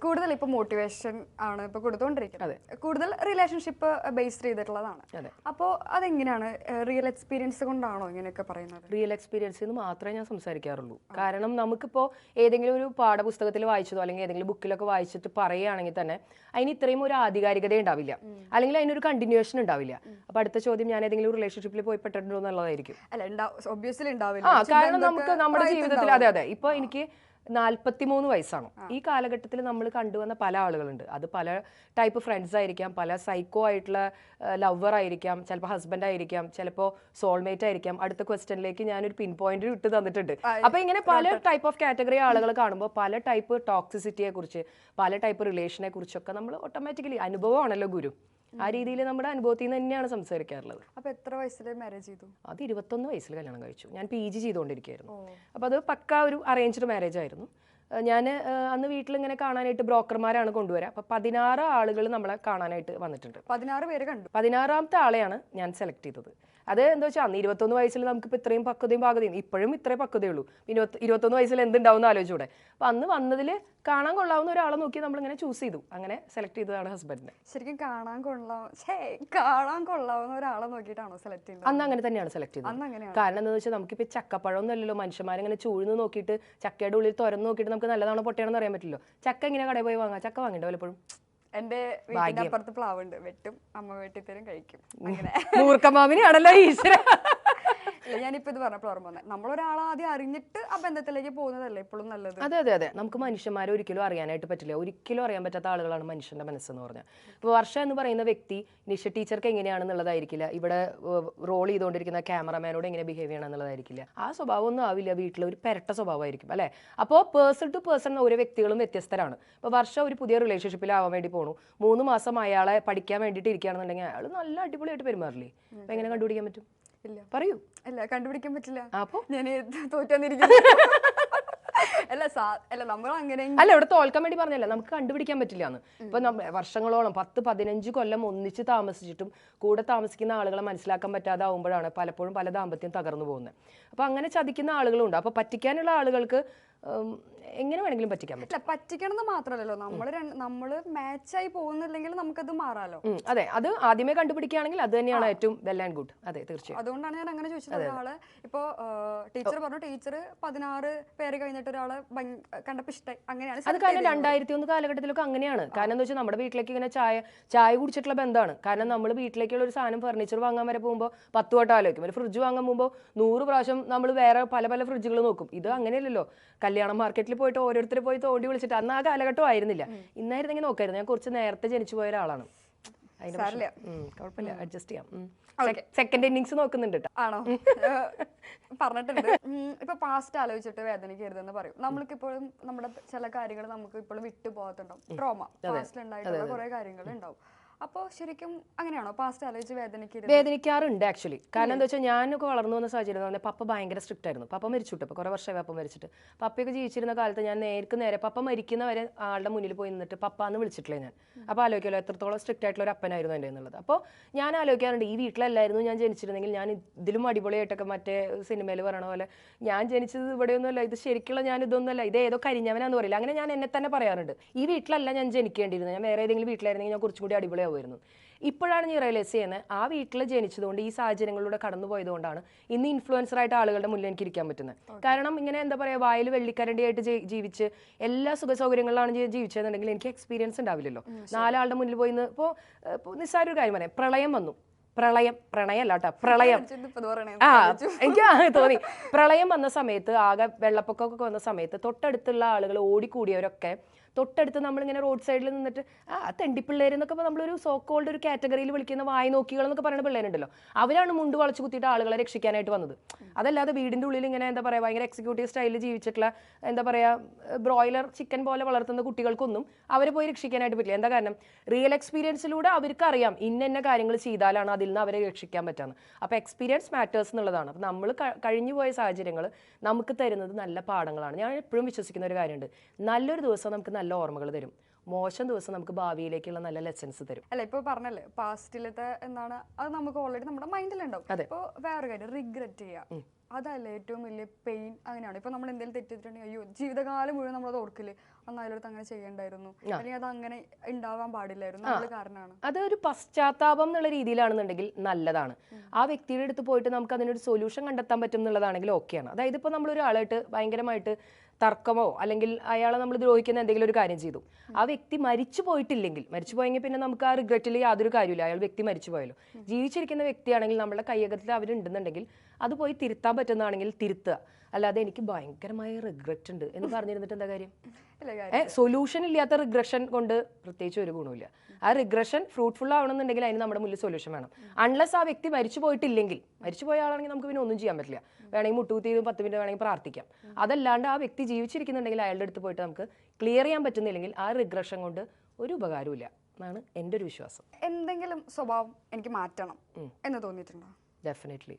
[SPEAKER 1] കൂടുതൽ ഇപ്പൊ മോട്ടിവേഷൻ ആണ് ഇപ്പൊ കൊടുത്തുകൊണ്ടിരിക്കുന്നത് കൂടുതൽ റിലേഷൻഷിപ്പ് ബേസ് ചെയ്തിട്ടുള്ളതാണ്.
[SPEAKER 2] അതെ.
[SPEAKER 1] അപ്പോൾ അതെങ്ങനെയാണ് റിയൽ എക്സ്പീരിയൻസ് കൊണ്ടാണോ ഇങ്ങനെയൊക്കെ പറയുന്നത്?
[SPEAKER 2] റിയൽ എക്സ്പീരിയൻസിൽ നിന്ന് മാത്രമേ ഞാൻ സംസാരിക്കാറുള്ളൂ. കാരണം നമുക്കിപ്പോൾ ഏതെങ്കിലും ഒരു പാഠപുസ്തകത്തിൽ വായിച്ചതോ അല്ലെങ്കിൽ ഏതെങ്കിലും ബുക്കിലൊക്കെ വായിച്ചിട്ട് പറയുകയാണെങ്കിൽ തന്നെ അതിന് ഇത്രയും ഒരു ആധികാരികത ഉണ്ടാവില്ല. അല്ലെങ്കിൽ അതിനൊരു കണ്ടിന്യൂഷൻ ഉണ്ടാവില്ല. അപ്പൊ അടുത്ത ചോദ്യം ഞാൻ ഏതെങ്കിലും റിലേഷൻഷിപ്പിൽ പോയി പെട്ടിട്ടുണ്ടോ എന്നുള്ളതായിരിക്കും.
[SPEAKER 1] അല്ല ഒബ്വിയസ്ലി ഉണ്ടാവില്ല
[SPEAKER 2] ആ കാരണം നമുക്ക് നമ്മുടെ ജീവിതത്തിൽ അതെ അതെ. ഇപ്പൊ എനിക്ക് നാൽപ്പത്തിമൂന്ന് വയസ്സാണ്. ഈ കാലഘട്ടത്തിൽ നമ്മൾ കണ്ടുവന്ന പല ആളുകളുണ്ട്. അത് പല ടൈപ്പ് ഫ്രണ്ട്സ് ആയിരിക്കാം പല സൈക്കോ ആയിട്ടുള്ള ലവർ ആയിരിക്കാം ചിലപ്പോൾ ഹസ്ബൻഡ് ആയിരിക്കാം ചിലപ്പോൾ സോൾമേറ്റ് ആയിരിക്കാം. അടുത്ത ക്വസ്റ്റ്യനിലേക്ക് ഞാനൊരു പിൻ പോയിന്റ് ഇട്ട് തന്നിട്ടുണ്ട്. അപ്പൊ ഇങ്ങനെ പല ടൈപ്പ് ഓഫ് കാറ്റഗറി ആളുകൾ കാണുമ്പോൾ പല ടൈപ്പ് ടോക്സിസിറ്റിയെ കുറിച്ച് പല ടൈപ്പ് റിലേഷനെ കുറിച്ചൊക്കെ നമ്മൾ ഓട്ടോമാറ്റിക്കലി അനുഭവമാണല്ലോ ഗുരു. ആ രീതിയിൽ നമ്മുടെ അനുഭവത്തിൽ നിന്ന് തന്നെയാണ് സംസാരിക്കാറുള്ളത്.
[SPEAKER 1] അപ്പൊ എത്ര വയസ്സിൽ മാരേജ് ചെയ്തു?
[SPEAKER 2] അത് ഇരുപത്തൊന്ന് വയസ്സിൽ കല്യാണം കഴിച്ചു. ഞാൻ പി ജി ചെയ്തുകൊണ്ടിരിക്കുകയായിരുന്നു.
[SPEAKER 1] അപ്പൊ
[SPEAKER 2] അപ്പോൾ അത് പക്ക ഒരു അറേഞ്ച്ഡ് മാരേജ് ആയിരുന്നു. ഞാൻ അന്ന് വീട്ടിൽ ഇങ്ങനെ കാണാനായിട്ട് ബ്രോക്കർമാരാണ് കൊണ്ടുവരാം. അപ്പോൾ പതിനാറ് ആളുകൾ നമ്മളെ കാണാനായിട്ട് വന്നിട്ടുണ്ട്.
[SPEAKER 1] പതിനാറ് പേര് കണ്ടു?
[SPEAKER 2] പതിനാറാമത്തെ ആളെയാണ് ഞാൻ സെലക്ട് ചെയ്തത്. അത് എന്താ വെച്ചാൽ അന്ന് ഇരുപത്തൊന്ന് വയസ്സിൽ നമുക്ക് നമുക്കിപ്പോൾ ഇത്രയും പക്വതയും പാകതയും ഇപ്പോഴും ഇത്രയും പക്വതയുള്ളൂ. ഇരുപത്തി ഇരുപത്തൊന്ന് വയസ്സിൽ എന്തുണ്ടാവും ആലോചിച്ചൂടെ? അപ്പോൾ അന്ന് വന്നതിൽ കാണാൻ കൊള്ളാവുന്ന ഒരാളെ നോക്കി നമ്മളിങ്ങനെ ചൂസ് ചെയ്തു. അങ്ങനെ സെലക്ട് ചെയ്തതാണ് ഹസ്ബൻഡിനെ
[SPEAKER 1] ശരിക്കും കാണാൻ കൊള്ളാവും കാണാൻ കൊള്ളാവുന്ന ഒരാളെ നോക്കിയിട്ടാണോ സെലക്ട് ചെയ്തത്
[SPEAKER 2] അന്ന് അങ്ങനെ തന്നെയാണ് സെലക്ട് ചെയ്തത്. കാരണം എന്താണെന്ന് വെച്ചാൽ നമുക്കിപ്പോൾ ചക്കപ്പഴം ഒന്നുമല്ലല്ലോ മനുഷ്യന്മാരിങ്ങനെ ചൂഴ്ന്ന് നോക്കിയിട്ട് ചക്കയുടെ ഉള്ളിൽ തുറന്ന് നോക്കിയിട്ട് നമുക്ക് നല്ലതാണോ പൊട്ടയാണെന്ന് അറിയാൻ പറ്റില്ലല്ലോ. ചക്ക ഇങ്ങനെ കടയിൽ പോയി വാങ്ങാം ചക്ക വാങ്ങിണ്ടോ വല്ലപ്പോഴും?
[SPEAKER 1] എന്റെ വീടിന്റെ അപ്പുറത്ത് പ്ലാവുണ്ട്. വെട്ടും അമ്മ വെട്ടിത്തരും കഴിക്കും. അങ്ങനെ.
[SPEAKER 2] മൂർഖമാമിനെയാണല്ലോ ഈശ്വര.
[SPEAKER 1] ഞാനിപ്പോ ഇത് പറഞ്ഞപ്പോൾ ഓർമ്മ വന്നേ. നമ്മളൊരാളെ ആദ്യം അറിഞ്ഞിട്ട് ആ ബന്ധത്തിലേക്ക് പോകുന്നതല്ലേ ഇപ്പോഴും നല്ലത്?
[SPEAKER 2] അതെ അതെ അതെ. നമുക്ക് മനുഷ്യന്മാരെ ഒരിക്കലും അറിയാനായിട്ട് പറ്റില്ല. ഒരിക്കലും അറിയാൻ പറ്റാത്ത ആളുകളാണ് മനുഷ്യന്റെ മനസ്സെന്ന് പറഞ്ഞാൽ. ഇപ്പോൾ വർഷ എന്ന് പറയുന്ന വ്യക്തി നിഷ ടീച്ചർക്ക് എങ്ങനെയാണെന്നുള്ളതായിരിക്കില്ല. ഇവിടെ റോൾ ചെയ്തുകൊണ്ടിരിക്കുന്ന ക്യാമറമാനോട് എങ്ങനെ ബിഹേവ് ചെയ്യണം എന്നുള്ളതായിരിക്കില്ല ആ സ്വഭാവം ഒന്നും ആവില്ല വീട്ടിൽ ഒരു പെരട്ട സ്വഭാവമായിരിക്കും അല്ലേ? അപ്പോൾ പേഴ്സൺ ടു പേഴ്സൺ ഓരോ വ്യക്തികളും വ്യത്യസ്തരാണ്. ഇപ്പോൾ വർഷ ഒരു പുതിയ റിലേഷൻഷിപ്പിലാവാൻ വേണ്ടി പോണു. മൂന്ന് മാസം അയാളെ പഠിക്കാൻ വേണ്ടിയിട്ട് ഇരിക്കുകയാണെന്നുണ്ടെങ്കിൽ അയാൾ നല്ല അടിപൊളിയായിട്ട് പെരുമാറില്ലേ? അപ്പോൾ എങ്ങനെ കണ്ടുപിടിക്കാൻ പറ്റും?
[SPEAKER 1] ഇല്ല.
[SPEAKER 2] പറയൂ.
[SPEAKER 1] അല്ല കണ്ടുപിടിക്കാൻ പറ്റില്ല.
[SPEAKER 2] അപ്പൊ?
[SPEAKER 1] ഞാൻ തോറ്റാന്നിരിക്കുന്നു അല്ല സാ അല്ല നമ്മൾ അങ്ങനെ
[SPEAKER 2] അല്ല ഇവിടെ തോൽക്കാൻ വേണ്ടി പറഞ്ഞല്ല? നമുക്ക് കണ്ടുപിടിക്കാൻ പറ്റില്ല എന്ന് ഇപ്പൊ വർഷങ്ങളോളം പത്ത് പതിനഞ്ച് കൊല്ലം ഒന്നിച്ച് താമസിച്ചിട്ടും കൂടെ താമസിക്കുന്ന ആളുകളെ മനസ്സിലാക്കാൻ പറ്റാതെ ആവുമ്പോഴാണ് പലപ്പോഴും പല ദാമ്പത്യം തകർന്നു പോകുന്നത്. അപ്പൊ അങ്ങനെ ചതിക്കുന്ന ആളുകളുണ്ട്. അപ്പൊ പറ്റിക്കാനുള്ള ആളുകൾക്ക് എങ്ങനെ വേണമെങ്കിലും പറ്റിക്കാൻ പറ്റും.
[SPEAKER 1] അല്ല പറ്റിക്കണം എന്ന് മാത്രമല്ലല്ലോ നമ്മൾ മാച്ച് മാച്ചായി പോകുന്നില്ലെങ്കിൽ നമുക്കത് മാറാലോ?
[SPEAKER 2] അതെ. അത് ആദ്യമേ കണ്ടുപിടിക്കുകയാണെങ്കിൽ അത് തന്നെയാണ് ഏറ്റവും വെൽ ആൻഡ് ഗുഡ്. അതെ തീർച്ചയായും.
[SPEAKER 1] അതുകൊണ്ടാണ് ഞാൻ അങ്ങനെ ചോദിച്ചത് ഒരാൾ. ഇപ്പോ ടീച്ചർ പറഞ്ഞു ടീച്ചർ പതിനാറ് പേര് കഴിഞ്ഞിട്ട് ഒരാളെ കണ്ടപ്പോ ഇഷ്ടായി. അങ്ങനെയാണ്
[SPEAKER 2] അത് കാരണം രണ്ടായിരത്തി ഒന്ന് കാലഘട്ടത്തിലൊക്കെ അങ്ങനെയാണ്. കാരണം എന്താ വെച്ചാൽ നമ്മുടെ വീട്ടിലേക്ക് ഇങ്ങനെ ചായ ചായ കുടിച്ചിട്ടുള്ള ബന്ധമാണ്. കാരണം നമ്മൾ വീട്ടിലേക്കുള്ള ഒരു സാധനം ഫർണിച്ചർ വാങ്ങാൻ വരെ പോകുമ്പോൾ പത്ത് വട്ടം ആലോചിക്കും. ഒരു ഫ്രിഡ്ജ് വാങ്ങാൻ പോകുമ്പോൾ നൂറ് പ്രാവശ്യം നമ്മൾ വേറെ പല പല ഫ്രിഡ്ജുകൾ നോക്കും. ഇത് അങ്ങനെയല്ലല്ലോ. കല്യാണം മാർക്കറ്റിൽ പോയിട്ട് ഓരോരുത്തർ പോയി തോണ്ടി വിളിച്ചിട്ട് അന്ന് ആ കാലഘട്ടം ആയിരുന്നില്ല ഇന്നായിരുന്നെങ്കിൽ നോക്കായിരുന്നു ഞാൻ കുറച്ച് നേരത്തെ ജനിച്ചു പോയ ഒരാളാണ്. കുഴപ്പമില്ല. അഡ്ജസ്റ്റ് ചെയ്യാം. സെക്കൻഡ് ഇന്നിങ്സ് നോക്കുന്നുണ്ട്
[SPEAKER 1] ആണോ? പറഞ്ഞിട്ടുണ്ട്. ഇപ്പൊ പാസ്റ്റ് ആലോചിച്ചിട്ട് വേദനിക്കരുതെന്ന് പറയും. നമ്മൾക്കിപ്പോഴും നമ്മുടെ ചില കാര്യങ്ങൾ നമുക്ക് ഇപ്പോഴും വിട്ടു പോകത്തുണ്ടാവും ട്രോമ പാസ്റ്റിൽ ഉണ്ടായിട്ടുള്ള കുറെ കാര്യങ്ങൾ ഉണ്ടാവും. അപ്പോ ശരിക്കും അങ്ങനെയാണോ? പാസ്റ്റ് ആലോചിച്ച് വേദനിക്കരുത്.
[SPEAKER 2] വേദനിക്കാറുണ്ട് ആക്ച്വലി കാരണം എന്താ വെച്ചാൽ ഞാനൊക്കെ വളർന്നു വന്ന സാഹചര്യം എന്ന് പറഞ്ഞാൽ പപ്പ ഭയങ്കര സ്ട്രിക്റ്റ് ആയിരുന്നു. പപ്പ മരിച്ചിട്ട് ഇപ്പോൾ കുറേ വർഷമായി പപ്പ മരിച്ചിട്ട്. പപ്പയൊക്കെ ജീവിച്ചിരുന്ന കാലത്ത് ഞാൻ നേർക്ക് നേരെ പപ്പ മരിക്കുന്നവരെ ആളുടെ മുന്നിൽ പോയി നിന്നിട്ട് പപ്പ എന്ന് വിളിച്ചിട്ടില്ല ഞാൻ. അപ്പോൾ ആലോചിക്കാലോ എത്രത്തോളം സ്ട്രിക്റ്റ് ആയിട്ടുള്ള ഒരു അപ്പനായിരുന്നു എന്റെ എന്നുള്ളത് അപ്പോൾ ഞാൻ ആലോചിക്കാറുണ്ട് ഈ വീട്ടിലല്ലായിരുന്നു ഞാൻ ജനിച്ചിരുന്നെങ്കിൽ ഞാൻ ഇതിലും അടിപൊളിയായിട്ടൊക്കെ മറ്റേ സിനിമയിൽ പറയണ പോലെ ഞാൻ ജനിച്ചത് ഇവിടെയൊന്നുമല്ല ഇത് ശരിക്കുള്ള ഞാൻ ഇതൊന്നുമല്ല ഇത് ഏതോ കരിഞ്ഞവനാന്ന് പറയില്ല. അങ്ങനെ ഞാൻ എന്നെ തന്നെ പറയാറുണ്ട്. ഈ വീട്ടിലല്ല ഞാൻ ജനിക്കേണ്ടിയിരുന്നത്. ഞാൻ വേറെ ഏതെങ്കിലും വീട്ടിലായിരുന്നെങ്കിൽ ഞാൻ കുറച്ചും കൂടി അടിപൊളിയാവുമായിരുന്നു ഇപ്പോഴാണ് ഞാൻ റിയലൈസ് ചെയ്യുന്നത് ആ വീട്ടിൽ ജനിച്ചതുകൊണ്ട് ഈ സാഹചര്യങ്ങളിലൂടെ കടന്നു പോയതുകൊണ്ടാണ് ഇന്ന് ഇൻഫ്ലുവൻസർ ആയിട്ട് ആളുകളുടെ മുന്നിൽ എനിക്ക് ഇരിക്കാൻ പറ്റുന്നത്. കാരണം ഇങ്ങനെ എന്താ പറയുക വായിൽ വെള്ളിക്കരണ്ടിയായിട്ട് ആയിട്ട് ജീവിച്ച് എല്ലാ സുഖ സൗകര്യങ്ങളിലാണ് ജീവിച്ചതെന്നുണ്ടെങ്കിൽ എനിക്ക് എക്സ്പീരിയൻസ് ഉണ്ടാവില്ലല്ലോ. നാലാളുടെ മുന്നിൽ പോയി ഇപ്പോൾ ഇപ്പോൾ നിസ്സാര ഒരു കാര്യം പറയാം. പ്രളയം വന്നു. പ്രളയം പ്രണയല്ല കേട്ടോ പ്രളയം ആ എനിക്ക് തോന്നി. പ്രളയം വന്ന സമയത്ത് ആകെ വെള്ളപ്പൊക്കമൊക്കെ വന്ന സമയത്ത് തൊട്ടടുത്തുള്ള ആളുകൾ ഓടിക്കൂടിയവരൊക്കെ തൊട്ടടുത്ത് നമ്മളിങ്ങനെ റോഡ് സൈഡിൽ നിന്നിട്ട് ആ തെണ്ടിപ്പിള്ളേർ എന്നൊക്കെ നമ്മളൊരു സോ കോൾഡ് ഒരു കാറ്റഗറിയിൽ വിളിക്കുന്ന വായി നോക്കികൾ എന്നൊക്കെ പറയുന്ന പിള്ളേരുണ്ടല്ലോ. അവരാണ് മുണ്ട് വളച്ച് കുത്തിയിട്ട് ആളുകളെ രക്ഷിക്കാനായിട്ട് വന്നത്. അതല്ലാതെ വീടിന്റെ ഉള്ളിൽ ഇങ്ങനെ എന്താ പറയുക ഭയങ്കര എക്സിക്യൂട്ടീവ് സ്റ്റൈലിൽ ജീവിച്ചിട്ടുള്ള എന്താ പറയുക ബ്രോയിലർ ചിക്കൻ പോലെ വളർത്തുന്ന കുട്ടികൾക്കൊന്നും അവരെ പോയി രക്ഷിക്കാനായിട്ട് പറ്റില്ല. എന്താ കാരണം? റിയൽ എക്സ്പീരിയൻസിലൂടെ അവർക്ക് അറിയാം ഇന്ന ഇന്ന കാര്യങ്ങൾ ചെയ്താലാണ് അതിൽ നിന്ന് അവരെ രക്ഷിക്കാൻ പറ്റാന്ന്. അപ്പോൾ എക്സ്പീരിയൻസ് മാറ്റേഴ്സ് എന്നുള്ളതാണ്. അപ്പോൾ നമ്മൾ കഴിഞ്ഞു പോയ സാഹചര്യങ്ങൾ നമുക്ക് തരുന്നത് നല്ല പാഠങ്ങളാണ്. ഞാൻ എപ്പോഴും വിശ്വസിക്കുന്ന ഒരു കാര്യമുണ്ട്. നല്ലൊരു ദിവസം നമുക്ക് നല്ല ഓർമ്മകൾ തരും. മോശം ദിവസം നമുക്ക് ഭാവിയിലേക്കുള്ള നല്ല ലെസൺസ് തരും.
[SPEAKER 1] അല്ല ഇപ്പൊ പറഞ്ഞല്ലേ പാസ്റ്റിലത്തെ എന്താണ് അത് നമുക്ക് ഓൾറെഡി നമ്മുടെ മൈൻഡിലുണ്ടാവും
[SPEAKER 2] അതെ.
[SPEAKER 1] ഇപ്പോ വേറെ കാര്യം റിഗ്രറ്റ് ചെയ്യുക അതല്ല ഏറ്റവും വലിയ പെയിൻ അങ്ങനെയാണ്. ഇപ്പൊ നമ്മൾ എന്തെങ്കിലും തെറ്റിട്ടുണ്ടെങ്കിൽ അയ്യോ ജീവിതകാലം മുഴുവൻ നമ്മളത് ഓർക്കില്ല? അന്നായാലും അങ്ങനെ ചെയ്യണ്ടായിരുന്നു. അല്ലെങ്കിൽ അത് അങ്ങനെ ഉണ്ടാവാൻ പാടില്ലായിരുന്നു. നമ്മൾ കാരണമാണ്.
[SPEAKER 2] ഒരു പശ്ചാത്താപം എന്നുള്ള രീതിയിലാണെന്നുണ്ടെങ്കിൽ നല്ലതാണ്. ആ വ്യക്തിയുടെ അടുത്ത് പോയിട്ട് നമുക്ക് അതിനൊരു സൊല്യൂഷൻ കണ്ടെത്താൻ പറ്റും എന്നുള്ളതാണെങ്കിൽ ഓക്കെയാണ് അതായത് ഇപ്പോൾ നമ്മൾ ഒരാളായിട്ട് ഭയങ്കരമായിട്ട് തർക്കമോ അല്ലെങ്കിൽ അയാളെ നമ്മൾ ദ്രോഹിക്കുന്ന എന്തെങ്കിലും ഒരു കാര്യം ചെയ്തു. ആ വ്യക്തി മരിച്ചു പോയിട്ടില്ലെങ്കിൽ മരിച്ചു പോയെങ്കിൽ പിന്നെ നമുക്ക് ആ റിഗ്രറ്റിൽ യാതൊരു കാര്യമില്ല അയാൾ വ്യക്തി മരിച്ചു പോയല്ലോ. ജീവിച്ചിരിക്കുന്ന വ്യക്തിയാണെങ്കിൽ നമ്മുടെ കയ്യകത്തിൽ അവരുണ്ടെന്നുണ്ടെങ്കിൽ അത് പോയി തിരുത്താൻ പറ്റുന്നതാണെങ്കിൽ തിരുത്തുക. അല്ലാതെ എനിക്ക് ഭയങ്കരമായ റിഗ്രറ്റ് ഉണ്ട് എന്ന് പറഞ്ഞിരുന്നിട്ട് എന്താ കാര്യം? സൊല്യൂഷൻ ഇല്ലാത്ത റിഗ്രഷൻ കൊണ്ട് പ്രത്യേകിച്ച് ഒരു ഗുണമില്ല ആ റിഗ്രഷൻ ഫ്രൂട്ട്ഫുൾ ആവണമെന്നുണ്ടെങ്കിൽ അതിന് നമ്മുടെ മുന്നിൽ സൊല്യൂഷൻ വേണം. അൺലെസ് ആ വ്യക്തി മരിച്ചു പോയിട്ടില്ലെങ്കിൽ മരിച്ചു പോയ ആളാണെങ്കിൽ നമുക്ക് പിന്നെ ഒന്നും ചെയ്യാൻ പറ്റില്ല. വേണമെങ്കിൽ മുട്ടുകുത്തി പത്ത് മിനിറ്റ് വേണമെങ്കിൽ പ്രാർത്ഥിക്കാം. അതല്ലാണ്ട് ആ വ്യക്തി ജീവിച്ചിരിക്കുന്നുണ്ടെങ്കിൽ അയാളുടെ അടുത്ത് പോയിട്ട് നമുക്ക് ക്ലിയർ ചെയ്യാൻ പറ്റുന്നില്ലെങ്കിൽ ആ റിഗ്രഷൻ കൊണ്ട് ഒരു ഉപകാരമില്ല എന്നാണ് എന്റെ ഒരു വിശ്വാസം.
[SPEAKER 1] എന്തെങ്കിലും സ്വഭാവം എനിക്ക് മാറ്റണം എന്ന് തോന്നിയിട്ടുണ്ടോ?
[SPEAKER 2] ഡെഫിനറ്റ്ലി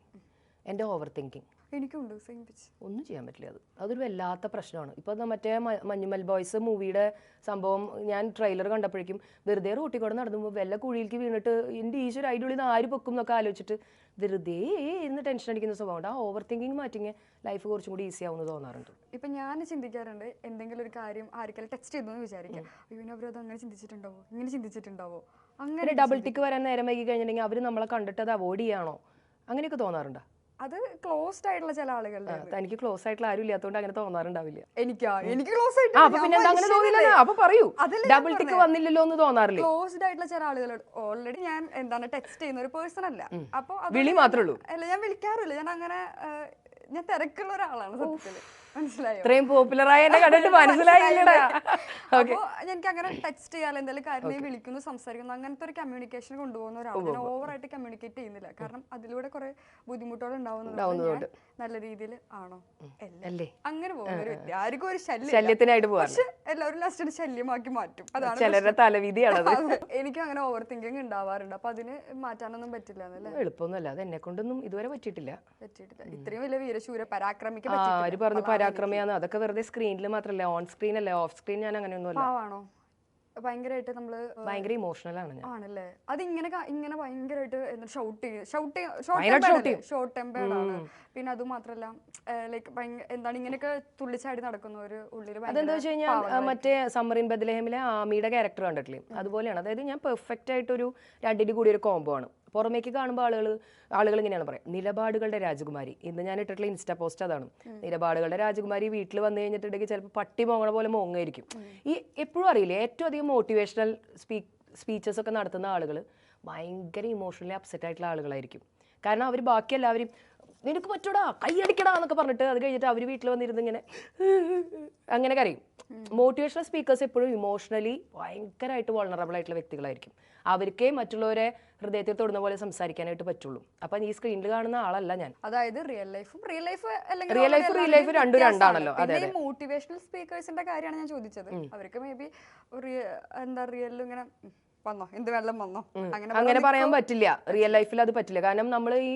[SPEAKER 2] എന്റെ ഓവർ തിങ്കിങ്
[SPEAKER 1] എനിക്കുണ്ട് സെയിം പിച്ച്
[SPEAKER 2] ഒന്നും ചെയ്യാൻ പറ്റില്ല അത്. അതൊരു വല്ലാത്ത പ്രശ്നമാണ്. ഇപ്പോൾ മറ്റേ മഞ്ഞുമൽ ബോയ്സ് മൂവിയുടെ സംഭവം ഞാൻ ട്രെയിലർ കണ്ടപ്പോഴേക്കും വെറുതെ റൂട്ടിൽ കൂടെ നടന്നുമ്പോൾ വല്ല കുഴിയിലേക്ക് വീണിട്ട് എന്റെ ഈശ്വര നിന്ന് ആര് പൊക്കും എന്നൊക്കെ ആലോചിച്ചിട്ട് വെറുതെ എന്ന് ടെൻഷൻ അടിക്കുന്ന സ്വഭാവമുണ്ട് ആ ഓവർ തിങ്കിങ് മാറ്റിങ് ലൈഫ് കുറച്ചും കൂടി ഈസി ആവുമെന്ന് തോന്നാറുണ്ട്.
[SPEAKER 1] ഇപ്പൊ ഞാൻ ചിന്തിക്കാറുണ്ട് എന്തെങ്കിലും ഒരു കാര്യം ആർക്കെങ്കിലും ടെക്സ്റ്റ് ചെയ്തു എന്ന് വിചാരിക്കാം അയ്യോ അവരത് അങ്ങനെ ചിന്തിച്ചിട്ടുണ്ടാവോ? ഇങ്ങനെ ചിന്തിച്ചിട്ടുണ്ടാവോ? അങ്ങനെ
[SPEAKER 2] ഡബിൾ ടിക്ക് വരാൻ നേരം വൈകി കഴിഞ്ഞിട്ടുണ്ടെങ്കിൽ അവർ നമ്മളെ കണ്ടിട്ട് അത് അവോയ്ഡ് ചെയ്യാണോ? അങ്ങനെയൊക്കെ തോന്നാറുണ്ടോ?
[SPEAKER 1] അത് ക്ലോസ്ഡ് ആയിട്ടുള്ള ചില ആളുകളുടെ
[SPEAKER 2] തനിക്ക് ക്ലോസ് ആയിട്ടുള്ള ആരും ഇല്ലാത്തതുകൊണ്ട് അങ്ങനെ തോന്നാറുണ്ടാവില്ല.
[SPEAKER 1] എനിക്കാ എനിക്ക് ക്ലോസ്
[SPEAKER 2] ആയിട്ട് അപ്പൊ പിന്നെ അങ്ങനെ തോന്നില്ല അപ്പൊ പറയൂ. ഡബിൾ ടിക്ക് വന്നില്ലല്ലോ എന്ന് തോന്നാറില്ലേ?
[SPEAKER 1] ക്ലോസ്ഡ് ആയിട്ടുള്ള ചില ആളുകളോട് ഓൾറെഡി ഞാൻ എന്താണ് ടെക്സ്റ്റ് ചെയ്യുന്ന ഒരു പേഴ്സൺ അല്ല. അപ്പൊ
[SPEAKER 2] വിളി മാത്രമേ ഉള്ളൂ.
[SPEAKER 1] അല്ല ഞാൻ വിളിക്കാറില്ല. ഞാൻ അങ്ങനെ ഞാൻ തിരക്കുള്ള ഒരാളാണ് സത്യത്തിൽ.
[SPEAKER 2] ഇത്രയും പോപ്പുലറായ എന്നെ കണ്ടിട്ട് മനസ്സിലായില്ലടാ.
[SPEAKER 1] അപ്പൊ എനിക്ക് അങ്ങനെ ടെക്സ്റ്റ് ചെയ്യാൻ എന്തെങ്കിലും കാര്യം വിളിക്കുന്നു സംസാരിക്കുന്നു അങ്ങനത്തെ ഒരു കമ്മ്യൂണിക്കേഷൻ കൊണ്ടുപോകുന്ന ഒരാൾ ഓവർ ഓവറായിട്ട് കമ്മ്യൂണിക്കേറ്റ് ചെയ്യുന്നില്ല. കാരണം അതിലൂടെ കുറെ ബുദ്ധിമുട്ടുകൾ ഉണ്ടാവുന്നുണ്ട്. നല്ല രീതിയിൽ ആണോ? അല്ല? അങ്ങനെ പോകുന്ന ആർക്കും ഒരു ശല്യം
[SPEAKER 2] ശല്യത്തിനായിട്ട്
[SPEAKER 1] പക്ഷെ എല്ലാവരും ലാസ്റ്റ് ശല്യമാക്കി മാറ്റും. അതാണ്
[SPEAKER 2] ചിലരുടെ
[SPEAKER 1] തലവിധിയാണ് എനിക്ക് അങ്ങനെ ഓവർ തിങ്കിങ് ഉണ്ടാവാറുണ്ട്. അപ്പൊ അതിന് മാറ്റാനൊന്നും പറ്റില്ല
[SPEAKER 2] എളുപ്പമൊന്നുമല്ല. അത് എന്നെ കൊണ്ടൊന്നും ഇതുവരെ പറ്റിയിട്ടില്ല.
[SPEAKER 1] പറ്റിയിട്ടില്ല. ഇത്രയും വലിയ വീരശൂര
[SPEAKER 2] പരാക്രമിക്കാൻ പറഞ്ഞു പരാക്രമയാന്ന് അതൊക്കെ വെറുതെ സ്ക്രീനിൽ മാത്രമല്ല ഓൺ സ്ക്രീൻ അല്ലേ? ഓഫ് സ്ക്രീൻ ഞാൻ അങ്ങനെയൊന്നുമല്ല.
[SPEAKER 1] പാവാണോ? ഭയങ്കരമായിട്ട് നമ്മൾ
[SPEAKER 2] ഭയങ്കര ഇമോഷണൽ ആണ് ഞാൻ.
[SPEAKER 1] ആണല്ലേ? അത് ഇങ്ങനെ ക- ഇങ്ങനെ ഭയങ്കരമായിട്ട് ഷൗട്ട് ഷൗട്ട്
[SPEAKER 2] ഭയങ്കരമായിട്ട് shout ചെയ്യും.
[SPEAKER 1] ഷോർട്ട് ടെമ്പേർഡ് ആണ്. പിന്നെ അത് മാത്രല്ല ലൈക്ക് എന്താണ് ഇങ്ങനെയൊക്കെ തുള്ളിച്ചാടി നടക്കുന്ന ഒരു ഉള്ളിൽ
[SPEAKER 2] അതെന്താ വെച്ച് കഴിഞ്ഞാൽ ആ, മറ്റേ സമ്മറിൻ ബദലഹമിലെ ആമിയുടെ ക്യാരക്ടർ കണ്ടിട്ടില്ലേ? അതുപോലെയാണ്. അതായത് ഞാൻ പെർഫെക്റ്റ് ആയിട്ട് ഒരു രണ്ടിന് കൂടി ഒരു കോംബോ ആണ്. പുറമേക്ക് കാണുമ്പോൾ ആളുകൾ ആളുകൾ ഇങ്ങനെയാണ് പറയാം നിലപാടുകളുടെ രാജകുമാരി. ഇന്ന് ഞാൻ ഇട്ടിട്ടുള്ള ഇൻസ്റ്റാ പോസ്റ്റ് അതാണ്. നിലപാടുകളുടെ രാജകുമാരി വീട്ടിൽ വന്നു കഴിഞ്ഞിട്ടുണ്ടെങ്കിൽ ചിലപ്പോൾ പട്ടി മോങ്ങണ പോലെ മോങ്ങായിരിക്കും ഈ എപ്പോഴും അറിയില്ലേ ഏറ്റവും അധികം മോട്ടിവേഷണൽ സ്പീക്ക് സ്പീച്ചസ് ഒക്കെ നടത്തുന്ന ആളുകൾ ഭയങ്കര ഇമോഷണലി അപ്സെറ്റ് ആയിട്ടുള്ള ആളുകളായിരിക്കും. കാരണം അവർ ബാക്കി എല്ലാവരും നിനക്ക് പറ്റൂടാ കൈയടിക്കടാ എന്നൊക്കെ പറഞ്ഞിട്ട് അത് കഴിഞ്ഞിട്ട് അവർ വീട്ടിൽ വന്നിരുന്ന് ഇങ്ങനെ അങ്ങനെ കരയും. മോട്ടിവേഷണൽ സ്പീക്കേഴ്സ് എപ്പോഴും ഇമോഷണലി ഭയങ്കരമായിട്ട് വൾണറബിൾ ആയിട്ടുള്ള വ്യക്തികളായിരിക്കും. അവർക്കേ മറ്റുള്ളവരെ ഹൃദയത്തിൽ തൊടുന്ന പോലെ സംസാരിക്കാനായിട്ട് പറ്റുള്ളൂ. അപ്പം ഈ സ്ക്രീനിൽ കാണുന്ന ആളല്ല ഞാൻ.
[SPEAKER 1] അതായത് റിയൽ ലൈഫും റിയൽ ലൈഫ്
[SPEAKER 2] അല്ലെങ്കിൽ റിയൽ ലൈഫ് റിയൽ ലൈഫ് രണ്ടും രണ്ടാണല്ലോ. അതെ,
[SPEAKER 1] മോട്ടിവേഷണൽ സ്പീക്കേഴ്സിന്റെ കാര്യമാണ് ഞാൻ ചോദിച്ചത്. അവർക്ക് മേ ബി എന്താ റിയൽ ഇങ്ങനെ വന്നോ? എന്ത് വെള്ളം വന്നോ? അങ്ങനെ
[SPEAKER 2] പറയാൻ പറ്റില്ല. റിയൽ ലൈഫിൽ അത് പറ്റില്ല. കാരണം നമ്മൾ ഈ